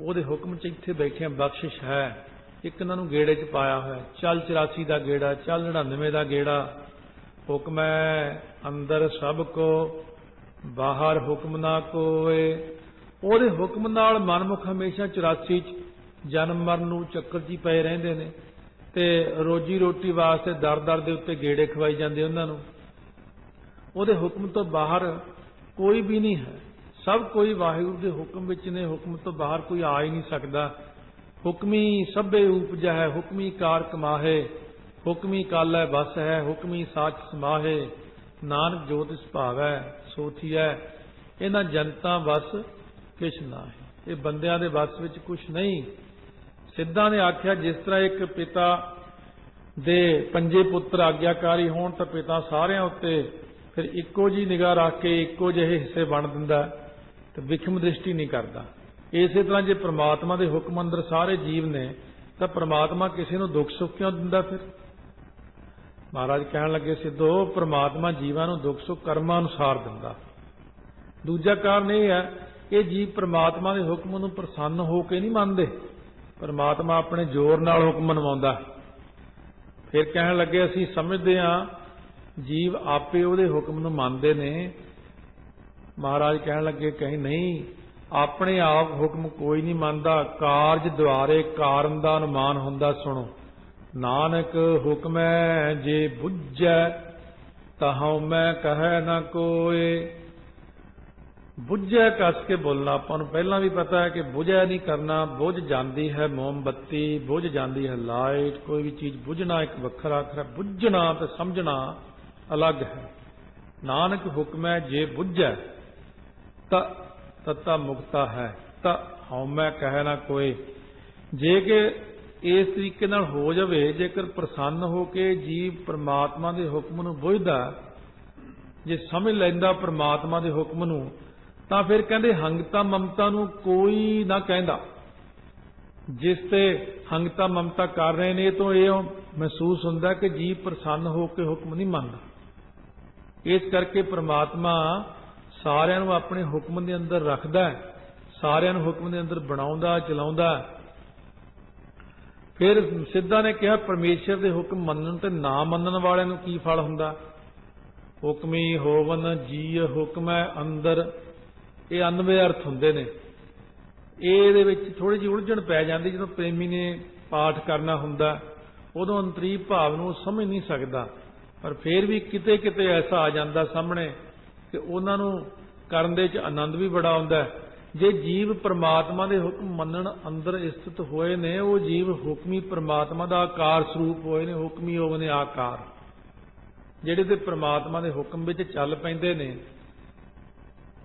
ਉਹਦੇ ਹੁਕਮ 'ਚ ਇੱਥੇ ਬੈਠੇ ਹਾਂ, ਬਖਸ਼ਿਸ਼ ਹੈ। ਇੱਕ ਇਹਨਾਂ ਨੂੰ ਗੇੜੇ 'ਚ ਪਾਇਆ ਹੋਇਆ ਚੱਲ 84 ਦਾ ਗੇੜਾ, ਚੱਲ 99 ਦਾ ਗੇੜਾ। ਹੁਕਮ ਹੈ ਅੰਦਰ ਸਭ ਕੋ, ਬਾਹਰ ਹੁਕਮ ਨਾ ਕੋਏ ਉਹਦੇ ਹੁਕਮ ਨਾਲ ਮਨਮੁਖ ਹਮੇਸ਼ਾ 84 ਚ ਜਨਮ ਮਰਨ ਨੂੰ ਚੱਕਰ 'ਚ ਹੀ ਪਏ ਰਹਿੰਦੇ ਨੇ। ਤੇ ਰੋਜੀ ਰੋਟੀ ਵਾਸਤੇ ਦਰ-ਦਰ ਦੇ ਉੱਤੇ ਗੇੜੇ ਖਵਾਈ ਜਾਂਦੇ ਉਹਨਾਂ ਨੂੰ। ਉਹਦੇ ਹੁਕਮ ਤੋਂ ਬਾਹਰ ਕੋਈ ਵੀ ਨਹੀਂ ਹੈ। ਸਭ ਕੋਈ ਵਾਹਿਗੁਰੂ ਦੇ ਹੁਕਮ ਵਿੱਚ ਨੇ। ਹੁਕਮ ਤੋਂ ਬਾਹਰ ਕੋਈ ਆ ਹੀ ਨਹੀਂ ਸਕਦਾ। ਹੁਕਮੀ ਸਭੇ ਉਪਜਾ ਹੈ, ਹੁਕਮੀ ਕਾਰ ਕਮਾਹੇ, ਹੁਕਮੀ ਕਾਲੈ ਬਸ ਹੈ, ਹੁਕਮੀ ਸਾਚ ਸਮਾਹੇ, ਨਾਨਕ ਜੋਤਿ ਸੁਭਾਵੈ ਸੋਥੀਐ, ਇਹਨਾਂ ਜਨਤਾ ਵਸ ਕਿਛ ਨਾ ਹੈ ਇਹ ਬੰਦਿਆਂ ਦੇ ਵਸ ਵਿੱਚ ਕੁਛ ਨਹੀਂ। ਸਿੱਧਾਂ ਨੇ ਆਖਿਆ, ਜਿਸ ਤਰ੍ਹਾਂ ਇੱਕ ਪਿਤਾ ਦੇ ਪੰਜੇ ਪੁੱਤਰ ਆਗਿਆਕਾਰੀ ਹੋਣ, ਤਾਂ ਪਿਤਾ ਸਾਰਿਆਂ ਉੱਤੇ ਫਿਰ ਇੱਕੋ ਜੀ ਨਿਗਾਹ ਰੱਖ ਕੇ ਇੱਕੋ ਜਿਹੇ ਹਿੱਸੇ ਵੰਡ ਦਿੰਦਾ, ਤੇ ਵਿਖਮ ਦ੍ਰਿਸ਼ਟੀ ਨਹੀਂ ਕਰਦਾ। ਇਸੇ ਤਰ੍ਹਾਂ ਜੇ ਪ੍ਰਮਾਤਮਾ ਦੇ ਹੁਕਮ ਅੰਦਰ ਸਾਰੇ ਜੀਵ ਨੇ, ਤਾਂ ਪ੍ਰਮਾਤਮਾ ਕਿਸੇ ਨੂੰ ਦੁੱਖ ਸੁੱਖ ਕਿਉਂ ਦਿੰਦਾ ਫਿਰ? ਮਹਾਰਾਜ ਕਹਿਣ ਲੱਗੇ, ਸਿੱਧੋ ਪ੍ਰਮਾਤਮਾ ਜੀਵਾਂ ਨੂੰ ਦੁੱਖ ਸੁੱਖ ਕਰਮਾਂ ਅਨੁਸਾਰ ਦਿੰਦਾ। ਦੂਜਾ ਕਾਰਨ ਇਹ ਹੈ ਕਿ ਜੀਵ ਪ੍ਰਮਾਤਮਾ ਦੇ ਹੁਕਮ ਨੂੰ ਪ੍ਰਸੰਨ ਹੋ ਕੇ ਨਹੀਂ ਮੰਨਦੇ। ਪ੍ਰਮਾਤਮਾ ਆਪਣੇ ਜ਼ੋਰ ਨਾਲ ਹੁਕਮ ਮਨਵਾਉਂਦਾ। ਫਿਰ ਕਹਿਣ ਲੱਗੇ, ਅਸੀਂ ਸਮਝਦੇ ਹਾਂ, ਜੀਵ ਆਪੇ ਉਹਦੇ ਹੁਕਮ ਨੂੰ ਮੰਨਦੇ ਨੇ। ਮਹਾਰਾਜ ਕਹਿਣ ਲੱਗੇ, ਕਹੀਂ, ਨਹੀਂ ਆਪਣੇ ਆਪ ਹੁਕਮ ਕੋਈ ਨਹੀਂ ਮੰਨਦਾ, ਕਾਰਜ ਦੁਆਰੇ ਕਾਰਨ ਦਾ ਅਨੁਮਾਨ ਹੁੰਦਾ, ਸੁਣੋ। ਨਾਨਕ ਹੁਕਮੈ ਜੇ ਬੁੱਝੈ, ਤਹਉ ਮੈਂ ਕਹੈ ਨਾ ਕੋਏ। ਬੁੱਝੈ ਕੱਸ ਕੇ ਬੋਲਣਾ, ਆਪਾਂ ਨੂੰ ਪਹਿਲਾਂ ਵੀ ਪਤਾ ਹੈ ਕਿ ਬੁਝਿਆ ਨਹੀਂ ਕਰਨਾ, ਬੁਝ ਜਾਂਦੀ ਹੈ ਮੋਮਬੱਤੀ, ਬੁਝ ਜਾਂਦੀ ਹੈ ਲਾਈਟ, ਕੋਈ ਵੀ ਚੀਜ਼ ਬੁਝਣਾ ਇੱਕ ਵੱਖਰਾ ਅੱਖਰ ਹੈ, ਬੁੱਝਣਾ ਤੇ ਸਮਝਣਾ ਅਲੱਗ ਹੈ। ਨਾਨਕ ਹੁਕਮ ਹੈ, ਜੇ ਬੁੱਝੈ, ਤਾਂ ਤਤਾ ਮੁਕਤਾ ਹੈ। ਤਾਂ ਹਉਮੈ ਕਹਿ ਨਾ ਕੋਈ, ਜੇ ਕਿ ਇਸ ਤਰੀਕੇ ਨਾਲ ਹੋ ਜਾਵੇ, ਜੇਕਰ ਪ੍ਰਸੰਨ ਹੋ ਕੇ ਜੀਵ ਪ੍ਰਮਾਤਮਾ ਦੇ ਹੁਕਮ ਨੂੰ ਬੁਝਦਾ, ਜੇ ਸਮਝ ਲੈਂਦਾ ਪ੍ਰਮਾਤਮਾ ਦੇ ਹੁਕਮ ਨੂੰ, ਤਾਂ ਫਿਰ ਕਹਿੰਦੇ ਹੰਗਤਾ ਮਮਤਾ ਨੂੰ ਕੋਈ ਨਾ ਕਹਿੰਦਾ। ਜਿਸ ਤੇ ਹੰਗਤਾ ਮਮਤਾ ਕਰ ਰਹੇ ਨੇ ਤੋਂ ਇਹ ਮਹਿਸੂਸ ਹੁੰਦਾ ਕਿ ਜੀਵ ਪ੍ਰਸੰਨ ਹੋ ਕੇ ਹੁਕਮ ਨਹੀਂ ਮੰਨਦਾ। ਇਸ ਕਰਕੇ ਪ੍ਰਮਾਤਮਾ ਸਾਰਿਆਂ ਨੂੰ ਆਪਣੇ ਹੁਕਮ ਦੇ ਅੰਦਰ ਰੱਖਦਾ ਹੈ, ਸਾਰਿਆਂ ਨੂੰ ਹੁਕਮ ਦੇ ਅੰਦਰ ਬਣਾਉਂਦਾ, ਚਲਾਉਂਦਾ ਫਿਰ ਸਿੱਧਾ ਨੇ ਕਿਹਾ, ਪਰਮੇਸ਼ਰ ਦੇ ਹੁਕਮ ਮੰਨਣ ਤੇ ਨਾ ਮੰਨਣ ਵਾਲਿਆਂ ਨੂੰ ਕੀ ਫਲ ਹੁੰਦਾ? ਹੁਕਮੀ ਹੋਵਨ ਜੀ ਹੁਕਮ ਹੈ ਅੰਦਰ। ਇਹ ਅਨਵੇਂ ਅਰਥ ਹੁੰਦੇ ਨੇ। ਇਹਦੇ ਵਿੱਚ ਥੋੜੀ ਜਿਹੀ ਉਲਝਣ ਪੈ ਜਾਂਦੀ, ਜਦੋਂ ਪ੍ਰੇਮੀ ਨੇ ਪਾਠ ਕਰਨਾ ਹੁੰਦਾ, ਉਦੋਂ ਅੰਤਰੀ ਭਾਵ ਨੂੰ ਉਹ ਸਮਝ ਨਹੀਂ ਸਕਦਾ। ਪਰ ਫਿਰ ਵੀ ਕਿਤੇ ਕਿਤੇ ਐਸਾ ਆ ਜਾਂਦਾ ਸਾਹਮਣੇ ਕਿ ਉਹਨਾਂ ਨੂੰ ਕਰਨ ਦੇ ਵਿੱਚ ਆਨੰਦ ਵੀ ਬੜਾ ਆਉਂਦਾ ਜੇ ਜੀਵ ਪ੍ਰਮਾਤਮਾ ਦੇ ਹੁਕਮ ਮੰਨਣ ਅੰਦਰ ਸਥਿਤ ਹੋਏ ਨੇ, ਉਹ ਜੀਵ ਹੁਕਮੀ ਪ੍ਰਮਾਤਮਾ ਦਾ ਆਕਾਰ ਸਰੂਪ ਹੋਏ ਨੇ, ਹੁਕਮੀ ਹੋਵੇ ਆਕਾਰ। ਜਿਹੜੇ ਤੇ ਪ੍ਰਮਾਤਮਾ ਦੇ ਹੁਕਮ ਵਿੱਚ ਚੱਲ ਪੈਂਦੇ ਨੇ,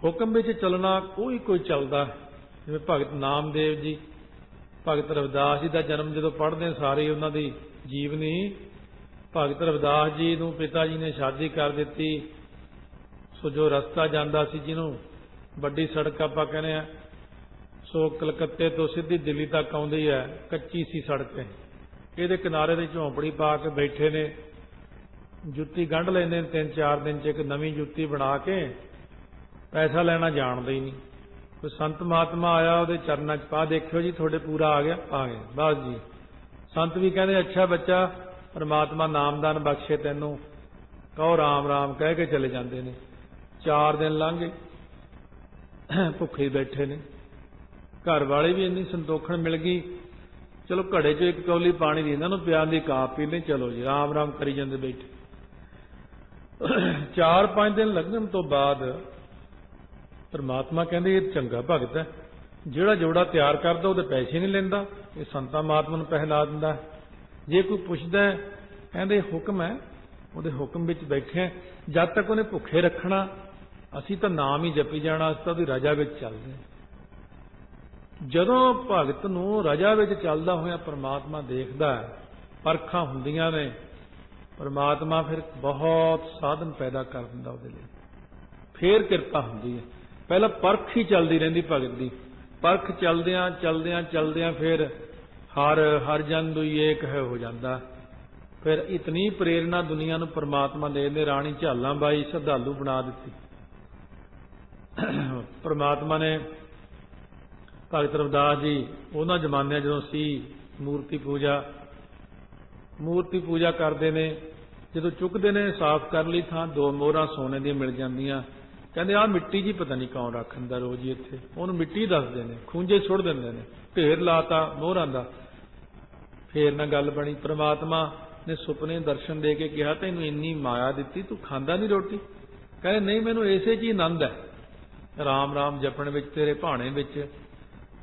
ਹੁਕਮ ਵਿੱਚ ਚੱਲਣਾ ਕੋਈ ਕੋਈ ਚੱਲਦਾ ਜਿਵੇਂ ਭਗਤ ਨਾਮਦੇਵ ਜੀ, ਭਗਤ ਰਵਿਦਾਸ ਜੀ ਦਾ ਜਨਮ ਜਦੋਂ ਪੜ੍ਹਦੇ ਸਾਰੇ ਉਹਨਾਂ ਦੀ ਜੀਵਨੀ, ਭਗਤ ਰਵਿਦਾਸ ਜੀ ਨੂੰ ਪਿਤਾ ਜੀ ਨੇ ਸ਼ਾਦੀ ਕਰ ਦਿੱਤੀ ਸੋ ਜੋ ਰਸਤਾ ਜਾਂਦਾ ਸੀ ਜਿਹਨੂੰ ਵੱਡੀ ਸੜਕ ਆਪਾਂ ਕਹਿੰਦੇ ਆ, ਸੋ ਕਲਕੱਤੇ ਤੋਂ ਸਿੱਧੀ ਦਿੱਲੀ ਤੱਕ ਆਉਂਦੀ ਹੈ, ਕੱਚੀ ਸੀ ਸੜਕ ਇਹ। ਇਹਦੇ ਕਿਨਾਰੇ ਤੇ ਝੌਂਪੜੀ ਪਾ ਕੇ ਬੈਠੇ ਨੇ। ਜੁੱਤੀ ਗੰਢ ਲੈਂਦੇ ਨੇ ਤਿੰਨ ਚਾਰ ਦਿਨ ਚ, ਇੱਕ ਨਵੀਂ ਜੁੱਤੀ ਬਣਾ ਕੇ ਪੈਸਾ ਲੈਣਾ ਜਾਣਦੇ ਹੀ ਨਹੀਂ। ਕੋਈ ਸੰਤ ਮਹਾਤਮਾ ਆਇਆ ਉਹਦੇ ਚਰਨਾਂ 'ਚ ਪਾ ਦੇਖਿਓ ਜੀ, ਤੁਹਾਡੇ ਪੂਰਾ ਆ ਗਿਆ ਆ ਗਿਆ, ਬਸ ਜੀ। ਸੰਤ ਵੀ ਕਹਿੰਦੇ, ਅੱਛਾ ਬੱਚਾ, ਪਰਮਾਤਮਾ ਨਾਮਦਾਨ ਬਖਸ਼ੇ ਤੈਨੂੰ। ਕਹੋ ਰਾਮ ਰਾਮ ਕਹਿ ਕੇ ਚਲੇ ਜਾਂਦੇ ਨੇ। ਚਾਰ ਦਿਨ ਲੰਘ ਗਏ। ਭੁੱਖੇ ਹੀ ਬੈਠੇ ਨੇ। ਘਰ ਵਾਲੇ ਵੀ ਇੰਨੀ ਸੰਤੋਖਣ ਮਿਲ ਗਈ। ਚਲੋ ਘੜੇ 'ਚ ਇੱਕ ਕੌਲੀ ਪਾਣੀ ਦੀ ਇਹਨਾਂ ਨੂੰ ਪਿਆਰ ਦੀ ਕਾਪ ਪੀ ਲੈ ਚਲੋ ਜੀ ਰਾਮ ਰਾਮ ਕਰੀ ਜਾਂਦੇ ਬੈਠੇ। ਚਾਰ ਪੰਜ ਦਿਨ ਲੱਗਣ ਤੋਂ ਬਾਅਦ ਪਰਮਾਤਮਾ ਕਹਿੰਦੇ ਇਹ ਚੰਗਾ ਭਗਤ ਹੈ। ਜਿਹੜਾ ਜੋੜਾ ਤਿਆਰ ਕਰਦਾ ਉਹਦੇ ਪੈਸੇ ਨਹੀਂ ਲੈਂਦਾ। ਇਹ ਸੰਤਾਂ ਮਹਾਤਮਾ ਨੂੰ ਪਹਿਲਾ ਦਿੰਦਾ ਜੇ ਕੋਈ ਪੁੱਛਦਾ ਹੈ, ਕਹਿੰਦੇ ਹੁਕਮ ਹੈ? ਉਹਦੇ ਹੁਕਮ ਵਿੱਚ ਬੈਠੇ ਜਦ ਤੱਕ ਉਹਨੇ ਭੁੱਖੇ ਰੱਖਣਾ ਅਸੀਂ ਤਾਂ ਨਾਮ ਹੀ ਜਪੀ ਜਾਣਾ, ਅਸੀਂ ਤਾਂ ਉਹਦੀ ਰਜਾ ਵਿੱਚ ਚੱਲਦੇ ਹਾਂ। ਜਦੋਂ ਭਗਤ ਨੂੰ ਰਜਾ ਵਿੱਚ ਚੱਲਦਾ ਹੋਇਆ ਪਰਮਾਤਮਾ ਦੇਖਦਾ ਹੈ, ਪਰਖਾਂ ਹੁੰਦੀਆਂ ਨੇ, ਪਰਮਾਤਮਾ ਫਿਰ ਬਹੁਤ ਸਾਧਨ ਪੈਦਾ ਕਰ ਦਿੰਦਾ ਉਹਦੇ ਲਈ। ਫੇਰ ਕਿਰਪਾ ਹੁੰਦੀ ਹੈ। ਪਹਿਲਾਂ ਪਰਖ ਹੀ ਚੱਲਦੀ ਰਹਿੰਦੀ ਭਗਤ ਦੀ। ਪਰਖ ਚੱਲਦਿਆਂ ਚੱਲਦਿਆਂ ਚੱਲਦਿਆਂ ਫਿਰ ਹਰ ਹਰ ਜਨ ਦੁਈ ਏਕ ਹੈ ਹੋ ਜਾਂਦਾ। ਫਿਰ ਇਤਨੀ ਪ੍ਰੇਰਣਾ ਦੁਨੀਆ ਨੂੰ ਪਰਮਾਤਮਾ ਦੇ ਨੇ ਰਾਣੀ ਝਾਲਾਂ ਬਾਈ ਸ਼ਰਧਾਲੂ ਬਣਾ ਦਿੱਤੀ। ਪ੍ਰਮਾਤਮਾ ਨੇ ਭਗਤ ਰਵਿਦਾਸ ਜੀ, ਉਹਨਾਂ ਜ਼ਮਾਨਿਆਂ ਜਦੋਂ ਸੀ, ਮੂਰਤੀ ਪੂਜਾ ਮੂਰਤੀ ਪੂਜਾ ਕਰਦੇ ਨੇ, ਜਦੋਂ ਚੁੱਕਦੇ ਨੇ, ਸਾਫ਼ ਕਰਨ ਲਈ ਥਾਂ, ਦੋ ਮੋਹਰਾਂ ਸੋਨੇ ਦੀਆਂ ਮਿਲ ਜਾਂਦੀਆਂ। ਕਹਿੰਦੇ, ਆਹ ਮਿੱਟੀ ਜੀ ਪਤਾ ਨਹੀਂ ਕੌਣ ਰੱਖਣ ਦਾ ਰੋਜ਼ ਹੀ ਇੱਥੇ। ਉਹਨੂੰ ਮਿੱਟੀ ਦੱਸਦੇ ਨੇ, ਖੂੰਜੇ ਸੁੱਟ ਦਿੰਦੇ ਨੇ, ਢੇਰ ਲਾਤਾ ਮੋਹਰਾਂ ਦਾ। ਫੇਰ ਨਾ ਗੱਲ ਬਣੀ, ਪ੍ਰਮਾਤਮਾ ਨੇ ਸੁਪਨੇ ਦਰਸ਼ਨ ਦੇ ਕੇ ਕਿਹਾ, ਤੈਨੂੰ ਇੰਨੀ ਮਾਇਆ ਦਿੱਤੀ, ਤੂੰ ਖਾਂਦਾ ਨਹੀਂ ਰੋਟੀ? ਕਹਿੰਦੇ, ਨਹੀਂ, ਮੈਨੂੰ ਇਸੇ 'ਚ ਹੀ ਆਨੰਦ ਹੈ। ਰਾਮ ਰਾਮ ਜਪਣ ਵਿੱਚ, ਤੇਰੇ ਭਾਣੇ ਵਿੱਚ।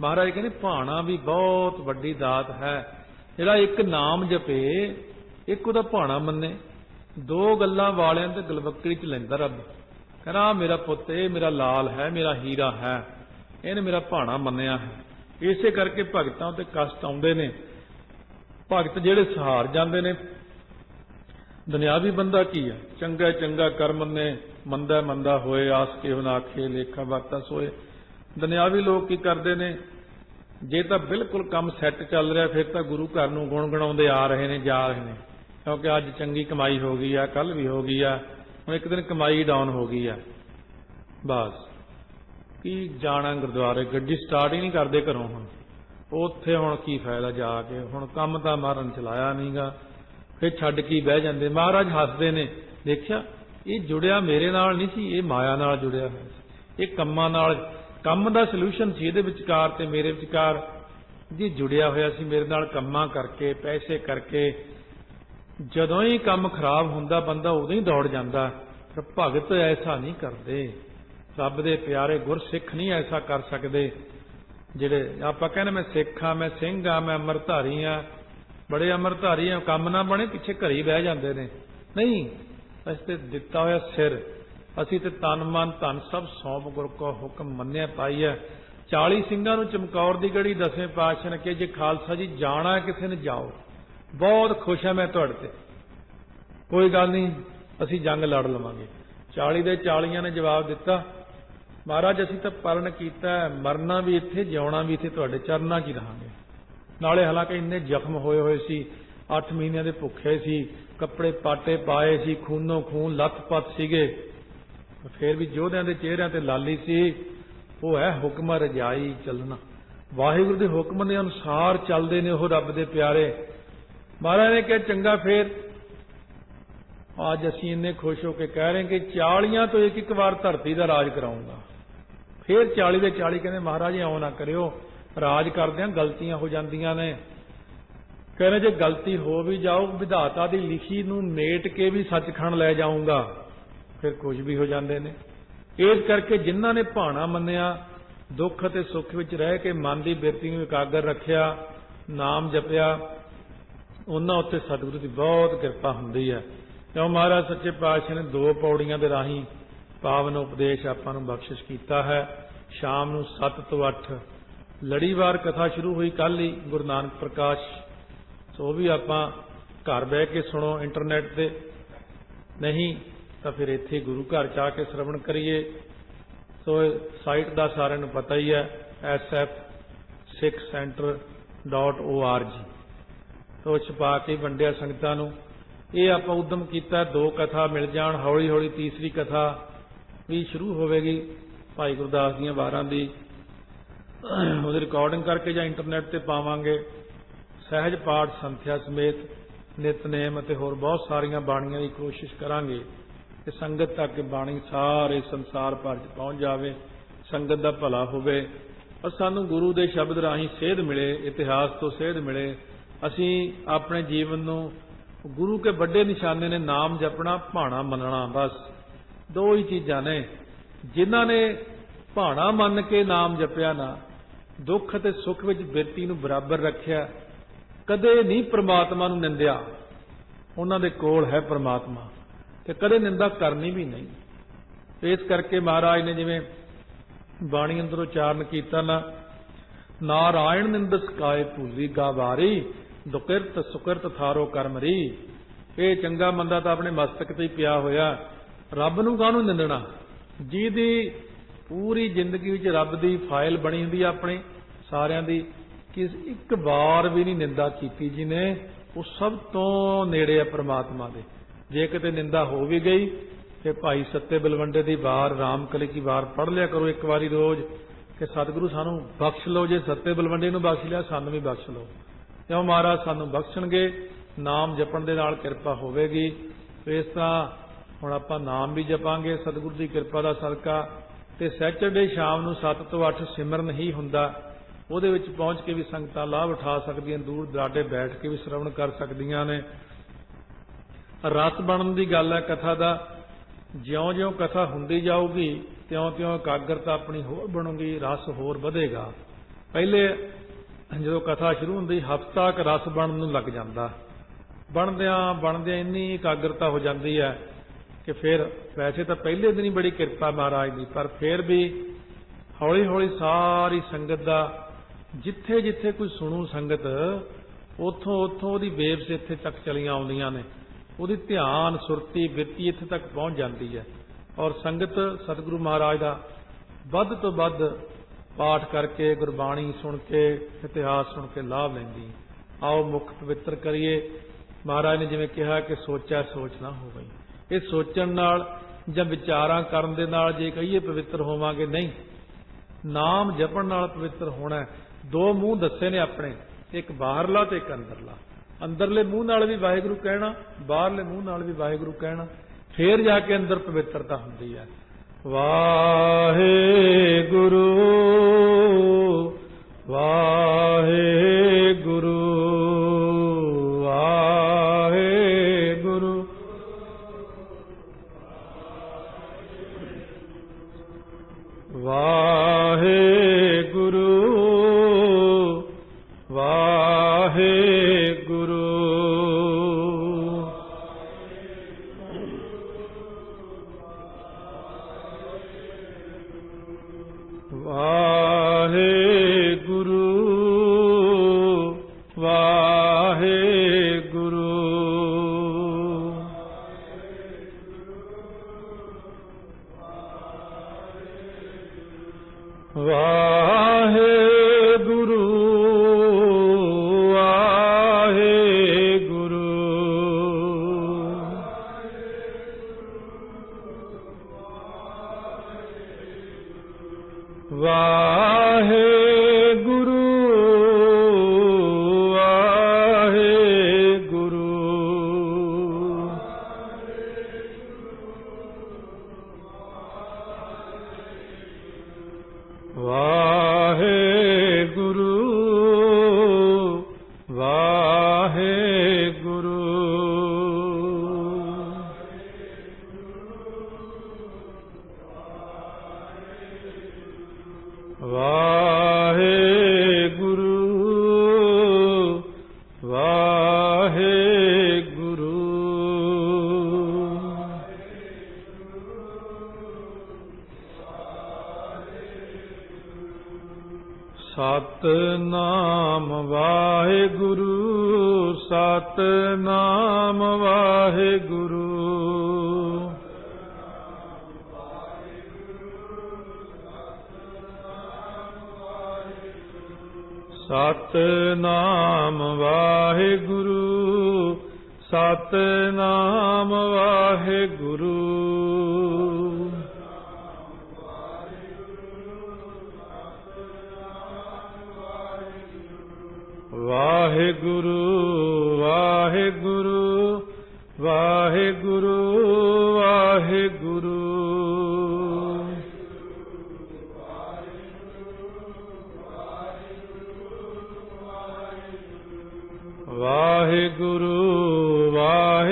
ਮਹਾਰਾਜ ਕਹਿੰਦੇ, ਭਾਣਾ ਵੀ ਬਹੁਤ ਵੱਡੀ ਦਾਤ ਹੈ। ਜਿਹੜਾ ਇੱਕ ਨਾਮ ਜਪੇ, ਇੱਕ ਉਹਦਾ ਭਾਣਾ ਮੰਨੇ। ਦੋ ਗੱਲਾਂ ਵਾਲਿਆਂ ਤੇ ਗਲਵੱਕੜੀ ਚ ਲੈਂਦਾ ਰੱਬ। ਕਹਿੰਦਾ, ਆਹ ਮੇਰਾ ਪੁੱਤ ਇਹ ਮੇਰਾ ਲਾਲ ਹੈ, ਮੇਰਾ ਹੀਰਾ ਹੈ। ਇਹਨੇ ਮੇਰਾ ਭਾਣਾ ਮੰਨਿਆ ਹੈ। ਇਸੇ ਕਰਕੇ ਭਗਤਾਂ ਤੇ ਕਸ਼ਟ ਆਉਂਦੇ ਨੇ। ਭਗਤ ਜਿਹੜੇ ਸਹਾਰ ਜਾਂਦੇ ਨੇ, ਦੁਨਿਆਵੀ ਬੰਦਾ ਕੀ ਹੈ? ਚੰਗਾ ਚੰਗਾ ਕਰ ਮੰਨੇ ਮੰਦਾ ਮੰਦਾ ਹੋਏ, ਆਸ ਕੇ ਆਖੇ, ਲੇਖਾ ਵਰਤਾ ਸੋਏ। ਦੁਨਿਆਵੀ ਲੋਕ ਕੀ ਕਰਦੇ ਨੇ? ਜੇ ਤਾਂ ਬਿਲਕੁਲ ਕੰਮ ਸੈੱਟ ਚੱਲ ਰਿਹਾ, ਫਿਰ ਤਾਂ ਗੁਰੂ ਘਰ ਨੂੰ ਗੁਣ ਗਣਾਉਂਦੇ ਆ ਰਹੇ ਨੇ, ਜਾ ਰਹੇ ਨੇ। ਕਿਉਂਕਿ ਅੱਜ ਚੰਗੀ ਕਮਾਈ ਹੋ ਗਈ ਆ ਕੱਲ ਵੀ ਹੋ ਗਈ ਆ, ਹੁਣ ਇੱਕ ਦਿਨ ਕਮਾਈ ਡਾਊਨ ਹੋ ਗਈ ਆ। ਬਸ। ਕੀ ਜਾਣਾ ਗੁਰਦੁਆਰੇ? ਗੱਡੀ ਸਟਾਰਟ ਹੀ ਨਹੀਂ ਕਰਦੇ ਘਰੋਂ ਹੁਣ। ਉੱਥੇ ਹੁਣ ਕੀ ਫਾਇਦਾ ਜਾ ਕੇ? ਹੁਣ ਕੰਮ ਤਾਂ ਮਾਰਨ ਚਲਾਇਆ ਨਹੀਂਗਾ ਫਿਰ ਛੱਡ ਕੇ ਬਹਿ ਜਾਂਦੇ। ਮਹਾਰਾਜ ਹੱਸਦੇ ਨੇ। ਦੇਖਿਆ? ਇਹ ਜੁੜਿਆ ਮੇਰੇ ਨਾਲ ਨਹੀਂ ਸੀ, ਇਹ ਮਾਇਆ ਨਾਲ ਜੁੜਿਆ ਹੋਇਆ ਸੀ। ਇਹ ਕੰਮਾਂ ਨਾਲ, ਕੰਮ ਦਾ ਸੋਲੂਸ਼ਨ ਸੀ ਇਹਦੇ ਵਿਚਕਾਰ ਤੇ ਮੇਰੇ ਵਿਚਕਾਰ। ਜੀ ਜੁੜਿਆ ਹੋਇਆ ਸੀ ਮੇਰੇ ਨਾਲ ਕੰਮਾਂ ਕਰਕੇ, ਪੈਸੇ ਕਰਕੇ। ਜਦੋਂ ਹੀ ਕੰਮ ਖਰਾਬ ਹੁੰਦਾ, ਬੰਦਾ ਉਦੋਂ ਹੀ ਦੌੜ ਜਾਂਦਾ। ਪਰ ਭਗਤ ਐਸਾ ਨਹੀਂ ਕਰਦੇ। ਰੱਬ ਦੇ ਪਿਆਰੇ ਗੁਰਸਿੱਖ ਨਹੀਂ ਐਸਾ ਕਰ ਸਕਦੇ। ਜਿਹੜੇ ਆਪਾਂ ਕਹਿੰਦੇ ਮੈਂ ਸਿੱਖ ਆ ਮੈਂ ਸਿੰਘ ਆ ਮੈਂ ਅਮਰਧਾਰੀ ਆ ਬੜੇ ਅਮਰਧਾਰੀ ਆ ਕੰਮ ਨਾ ਬਣੇ, ਪਿੱਛੇ ਘਰੇ ਹੀ ਬਹਿ ਜਾਂਦੇ ਨੇ। ਨਹੀਂ ਅਸੀਂ ਤੇ ਦਿੱਤਾ ਹੋਇਆ ਸਿਰ। ਅਸੀਂ ਤੇ ਤਨ ਮਨ ਧਨ ਸਭ ਸੌਂਪ ਗੁਰ ਕੋ ਹੁਕਮ ਮੰਨਿਆ ਪਾਈ 40 ਸਿੰਘਾਂ ਨੂੰ ਚਮਕੌਰ ਦੀ ਗੜੀ ਦਸਵੇਂ ਪਾਤਸ਼ਾਹ ਨੇ ਕਿ ਜੇ ਖਾਲਸਾ ਜੀ ਜਾਣਾ ਕਿਸੇ ਨੇ ਜਾਓ? ਬਹੁਤ ਖੁਸ਼ ਹਾਂ ਮੈਂ ਤੁਹਾਡੇ ਤੇ। ਕੋਈ ਗੱਲ ਨਹੀਂ, ਅਸੀਂ ਜੰਗ ਲੜ ਲਵਾਂਗੇ। 40 ਦੇ 40 ਨੇ ਜਵਾਬ ਦਿੱਤਾ, ਮਹਾਰਾਜ, ਅਸੀਂ ਤਾਂ ਪਰਨ ਕੀਤਾ ਮਰਨਾ ਵੀ ਇੱਥੇ, ਜਿਉਣਾ ਵੀ ਇੱਥੇ, ਤੁਹਾਡੇ ਚਰਨਾਂ 'ਚ ਹੀ ਰਹਾਂਗੇ। ਨਾਲੇ ਹਾਲਾਂਕਿ ਇੰਨੇ ਜ਼ਖਮ ਹੋਏ ਹੋਏ ਸੀ 8 ਮਹੀਨਿਆਂ ਦੇ ਭੁੱਖੇ ਸੀ ਕੱਪੜੇ ਪਾਟੇ ਪਾਏ ਸੀ, ਖੂਨੋਂ ਖੂਨ ਲੱਥ-ਪੱਥ ਸੀਗੇ। ਫਿਰ ਵੀ ਯੋਧਿਆਂ ਦੇ ਚਿਹਰਿਆਂ ਤੇ ਲਾਲੀ ਸੀ। ਉਹ ਹੈ ਹੁਕਮ ਰਜਾਈ ਚੱਲਣਾ। ਵਾਹਿਗੁਰੂ ਦੇ ਹੁਕਮ ਦੇ ਅਨੁਸਾਰ ਚੱਲਦੇ ਨੇ ਉਹ ਰੱਬ ਦੇ ਪਿਆਰੇ। ਮਹਾਰਾਜ ਨੇ ਕਿਹਾ, ਚੰਗਾ ਫੇਰ। ਅੱਜ ਅਸੀਂ ਇੰਨੇ ਖੁਸ਼ ਹੋ ਕੇ ਕਹਿ ਰਹੇ ਕਿ 40 ਤੋਂ ਇੱਕ ਇੱਕ ਵਾਰ ਧਰਤੀ ਦਾ ਰਾਜ ਕਰਾਉਂਗਾ। ਫੇਰ 40 ਦੇ 40 ਕਹਿੰਦੇ, ਮਹਾਰਾਜ ਇਉਂ ਨਾ ਕਰਿਓ। ਰਾਜ ਕਰਦਿਆਂ ਗਲਤੀਆਂ ਹੋ ਜਾਂਦੀਆਂ ਨੇ। ਕਹਿੰਦੇ ਜੇ ਗਲਤੀ ਹੋ ਵੀ ਜਾਓ ਵਿਧਾਤਾ ਦੀ ਲਿਖੀ ਨੂੰ ਮੇਟ ਕੇ ਵੀ ਸੱਚਖੰਡ ਲੈ ਜਾਊਂਗਾ। ਫਿਰ ਕੁਝ ਵੀ ਹੋ ਜਾਂਦੇ ਨੇ। ਇਸ ਕਰਕੇ ਜਿਨ੍ਹਾਂ ਨੇ ਭਾਣਾ ਮੰਨਿਆ, ਦੁੱਖ ਅਤੇ ਸੁੱਖ ਵਿੱਚ ਰਹਿ ਕੇ ਮਨ ਦੀ ਬਿਰਤੀ ਨੂੰ ਇਕਾਗਰ ਰੱਖਿਆ, ਨਾਮ ਜਪਿਆ, ਉਹਨਾਂ ਉੱਤੇ ਸਤਿਗੁਰੂ ਦੀ ਬਹੁਤ ਕਿਰਪਾ ਹੁੰਦੀ ਹੈ। ਕਿਉਂ ਮਹਾਰਾਜ, ਸੱਚੇ ਪਾਤਸ਼ਾਹ ਨੇ ਦੋ ਪੌੜੀਆਂ ਦੇ ਰਾਹੀਂ ਪਾਵਨ ਉਪਦੇਸ਼ ਆਪਾਂ ਨੂੰ ਬਖਸ਼ਿਸ਼ ਕੀਤਾ ਹੈ। ਸ਼ਾਮ ਨੂੰ 7 ਤੋਂ 8 ਲੜੀਵਾਰ ਕਥਾ ਸ਼ੁਰੂ ਹੋਈ ਕੱਲ ਹੀ, ਗੁਰੂ ਨਾਨਕ ਪ੍ਰਕਾਸ਼ ਸੋ ਉਹ ਵੀ ਆਪਾਂ ਘਰ ਬਹਿ ਕੇ ਸੁਣੋ ਇੰਟਰਨੈਟ ਤੇ। ਨਹੀਂ ਤਾਂ ਫਿਰ ਇੱਥੇ ਗੁਰੂ ਘਰ ਚ ਆ ਕੇ ਸ਼ਰਵਣ ਕਰੀਏ। ਸੋ ਸਾਈਟ ਦਾ ਸਾਰਿਆਂ ਨੂੰ ਪਤਾ ਹੀ ਹੈ sf6center.org ਤੋਂ ਛਪਾ ਕੇ ਵੰਡਿਆ ਸੰਗਤਾਂ ਨੂੰ। ਇਹ ਆਪਾਂ ਉਦਮ ਕੀਤਾ, ਦੋ ਕਥਾ ਮਿਲ ਜਾਣ ਹੌਲੀ ਹੌਲੀ ਤੀਸਰੀ ਕਥਾ ਵੀ ਸ਼ੁਰੂ ਹੋਵੇਗੀ ਭਾਈ ਗੁਰਦਾਸ ਦੀਆਂ ਵਾਰਾਂ ਦੀ। ਉਹਦੀ ਰਿਕਾਰਡਿੰਗ ਕਰਕੇ ਜਾਂ ਇੰਟਰਨੈਟ ਤੇ ਪਾਵਾਂਗੇ। ਸਹਿਜ ਪਾਠ ਸੰਥਿਆ ਸਮੇਤ ਨਿਤਨੇਮ ਅਤੇ ਹੋਰ ਬਹੁਤ ਸਾਰੀਆਂ ਬਾਣੀਆਂ ਦੀ ਕੋਸ਼ਿਸ਼ ਕਰਾਂਗੇ ਕਿ ਸੰਗਤ ਤੱਕ ਬਾਣੀ ਸਾਰੇ ਸੰਸਾਰ ਭਰ ਚ ਪਹੁੰਚ ਜਾਵੇ, ਸੰਗਤ ਦਾ ਭਲਾ ਹੋਵੇ। ਔਰ ਸਾਨੂੰ ਗੁਰੂ ਦੇ ਸ਼ਬਦ ਰਾਹੀਂ ਸੇਧ ਮਿਲੇ, ਇਤਿਹਾਸ ਤੋਂ ਸੇਧ ਮਿਲੇ। ਅਸੀਂ ਆਪਣੇ ਜੀਵਨ ਨੂੰ ਗੁਰੂ ਕੇ ਵੱਡੇ ਨਿਸ਼ਾਨੇ ਨੇ ਨਾਮ ਜਪਣਾ, ਭਾਣਾ ਮੰਨਣਾ ਬਸ। ਦੋ ਹੀ ਚੀਜ਼ਾਂ ਨੇ। ਜਿਨ੍ਹਾਂ ਨੇ ਭਾਣਾ ਮੰਨ ਕੇ ਨਾਮ ਜਪਿਆ ਨਾ, ਦੁੱਖ ਅਤੇ ਸੁੱਖ ਵਿੱਚ ਬਿਰਤੀ ਨੂੰ ਬਰਾਬਰ ਰੱਖਿਆ ਕਦੇ ਨਹੀਂ ਪ੍ਰਮਾਤਮਾ ਨੂੰ ਨਿੰਦਿਆ। ਉਹਨਾਂ ਦੇ ਕੋਲ ਹੈ ਪ੍ਰਮਾਤਮਾ ਤੇ ਕਦੇ ਨਿੰਦਾ ਕਰਨੀ ਵੀ ਨਹੀਂ। ਇਸ ਕਰਕੇ ਮਹਾਰਾਜ ਨੇ ਜਿਵੇਂ ਬਾਣੀ ਅੰਦਰ ਉਚਾਰਨ ਕੀਤਾ ਨਾ, ਨਾਰਾਇਣ ਨਿੰਦਸ ਕਾਏ ਭੂਲੀ ਗਾਵਾਰੀ, ਦੁਕਿਰਤ ਸੁਕਿਰਤ ਥਾਰੋ ਕਰਮਰੀ ਇਹ ਚੰਗਾ ਮੰਦਾ ਤਾਂ ਆਪਣੇ ਮਸਤਕ ਤੇ ਹੀ ਪਿਆ ਹੋਇਆ। ਰੱਬ ਨੂੰ ਕਾਹਨੂੰ ਨਿੰਦਣਾ? ਜਿਹਦੀ ਪੂਰੀ ਜ਼ਿੰਦਗੀ ਵਿੱਚ ਰੱਬ ਦੀ ਫਾਈਲ ਬਣੀ ਹੁੰਦੀ ਆ ਆਪਣੇ ਸਾਰਿਆਂ ਦੀ ਕਿ ਇੱਕ ਵਾਰ ਵੀ ਨਹੀਂ ਨਿੰਦਾ ਕੀਤੀ ਜਿਹਨੇ ਉਹ ਸਭ ਤੋਂ ਨੇੜੇ ਹੈ ਪ੍ਰਮਾਤਮਾ ਦੇ। ਜੇ ਕਿਤੇ ਨਿੰਦਾ ਹੋ ਵੀ ਗਈ, ਤੇ ਭਾਈ ਸੱਤੇ ਬਲਵੰਡੇ ਦੀ ਵਾਰ, ਰਾਮਕਲੀ ਦੀ ਵਾਰ ਪੜ ਲਿਆ ਕਰੋ ਇੱਕ ਵਾਰੀ ਰੋਜ਼, ਕਿ ਸਤਿਗੁਰੂ ਸਾਨੂੰ ਬਖਸ਼ ਲਓ। ਜੇ ਸੱਤੇ ਬਲਵੰਡੇ ਨੂੰ ਬਖਸ਼ ਲਿਆ, ਸਾਨੂੰ ਵੀ ਬਖਸ਼ ਲਓ। ਕਿਉਂ ਮਹਾਰਾਜ, ਸਾਨੂੰ ਬਖਸ਼ਣਗੇ? ਨਾਮ ਜਪਣ ਦੇ ਨਾਲ ਕਿਰਪਾ ਹੋਵੇਗੀ। ਇਸ ਤਰ੍ਹਾਂ ਹੁਣ ਆਪਾਂ ਨਾਮ ਵੀ ਜਪਾਂਗੇ, ਸਤਿਗੁਰੂ ਦੀ ਕਿਰਪਾ ਦਾ ਸਦਕਾ। ਤੇ ਸੈਚਰਡੇ ਸ਼ਾਮ ਨੂੰ 7 ਤੋਂ 8 ਸਿਮਰਨ ਹੀ ਹੁੰਦਾ। ਉਹਦੇ ਵਿੱਚ ਪਹੁੰਚ ਕੇ ਵੀ ਸੰਗਤਾਂ ਲਾਭ ਉਠਾ ਸਕਦੀਆਂ, ਦੂਰ ਦਰਾਡੇ ਬੈਠ ਕੇ ਵੀ ਸ਼ਰਵਣ ਕਰ ਸਕਦੀਆਂ ਨੇ। ਰਸ ਬਣਨ ਦੀ ਗੱਲ ਹੈ, ਕਥਾ ਦਾ ਜਿਉਂ-ਜਿਉਂ ਕਥਾ ਹੁੰਦੀ ਜਾਊਗੀ, ਤਿਉਂ-ਤਿਉਂ ਇਕਾਗਰਤਾ ਆਪਣੀ ਹੋਰ ਬਣੂਗੀ, ਰਸ ਹੋਰ ਵਧੇਗਾ। ਪਹਿਲੇ ਜਦੋਂ ਕਥਾ ਸ਼ੁਰੂ ਹੁੰਦੀ, ਹਫਤਾ ਕ ਰਸ ਬਣਨ ਨੂੰ ਲੱਗ ਜਾਂਦਾ। ਬਣਦਿਆਂ ਬਣਦਿਆਂ ਇੰਨੀ ਇਕਾਗਰਤਾ ਹੋ ਜਾਂਦੀ ਹੈ ਕਿ ਫਿਰ ਵੈਸੇ ਤਾਂ ਪਹਿਲੇ ਦਿਨ ਹੀ ਬੜੀ ਕਿਰਪਾ ਮਹਾਰਾਜ ਦੀ, ਪਰ ਫਿਰ ਵੀ ਹੌਲੀ ਹੌਲੀ ਸਾਰੀ ਸੰਗਤ ਦਾ ਜਿੱਥੇ ਜਿੱਥੇ ਕੋਈ ਸੁਣੂ ਸੰਗਤ, ਉਥੋਂ ਉਥੋਂ ਉਹਦੀ ਵੇਵਸ ਇੱਥੇ ਤੱਕ ਚਲੀਆਂ ਆਉਂਦੀਆਂ ਨੇ। ਉਹਦੀ ਧਿਆਨ, ਸੁਰਤੀ, ਬਿਰਤੀ ਇੱਥੇ ਤੱਕ ਪਹੁੰਚ ਜਾਂਦੀ ਹੈ। ਔਰ ਸੰਗਤ ਸਤਿਗੁਰੂ ਮਹਾਰਾਜ ਦਾ ਵੱਧ ਤੋਂ ਵੱਧ ਪਾਠ ਕਰਕੇ ਗੁਰਬਾਣੀ ਸੁਣ ਕੇ, ਇਤਿਹਾਸ ਸੁਣ ਕੇ ਲਾਭ ਲੈਂਦੀ ਆਓ ਮੁਖ ਪਵਿੱਤਰ ਕਰੀਏ। ਮਹਾਰਾਜ ਨੇ ਜਿਵੇਂ ਕਿਹਾ ਕਿ ਸੋਚਿਆ, ਸੋਚ ਨਾ ਹੋਵੇ। ਇਹ ਸੋਚਣ ਨਾਲ ਜਾਂ ਵਿਚਾਰਾਂ ਕਰਨ ਦੇ ਨਾਲ ਜੇ ਕਹੀਏ ਪਵਿੱਤਰ ਹੋਵਾਂਗੇ, ਨਹੀਂ। ਨਾਮ ਜਪਣ ਨਾਲ ਪਵਿੱਤਰ ਹੋਣਾ ਦੋ ਮੂੰਹ ਦੱਸੇ ਨੇ ਆਪਣੇ, ਇੱਕ ਬਾਹਰਲਾ ਤੇ ਇੱਕ ਅੰਦਰਲਾ। ਅੰਦਰਲੇ ਮੂੰਹ ਨਾਲ ਵੀ ਵਾਹਿਗੁਰੂ ਕਹਿਣਾ, ਬਾਹਰਲੇ ਮੂੰਹ ਨਾਲ ਵੀ ਵਾਹਿਗੁਰੂ ਕਹਿਣਾ, ਫੇਰ ਜਾ ਕੇ ਅੰਦਰ ਪਵਿੱਤਰਤਾ ਹੁੰਦੀ ਹੈ। ਵਾਹਿਗੁਰੂ ਵਾਹਿਗੁਰੂ। 不 ਸਤਨਾਮ ਵਾਹਿਗੁਰੂ। ਵਾਹਿਗੁਰੂ ਵਾਹਿਗੁਰੂ ਵਾਹਿਗੁਰੂ ਵਾਹਿਗੁਰੂ। ਵਾਹਿਗੁਰੂ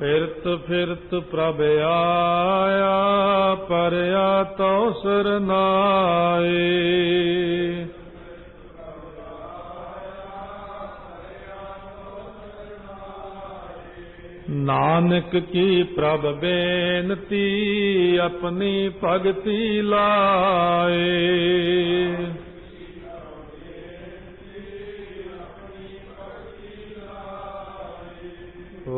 ਫਿਰਤ ਫਿਰਤ ਪ੍ਰਭ ਆਇਆ ਪਰਿਆ ਤਉ ਸਰਨਾਏ ਨਾਨਕ ਕੀ ਪ੍ਰਭ ਬੇਨਤੀ ਆਪਣੀ ਭਗਤੀ ਲਾਏ।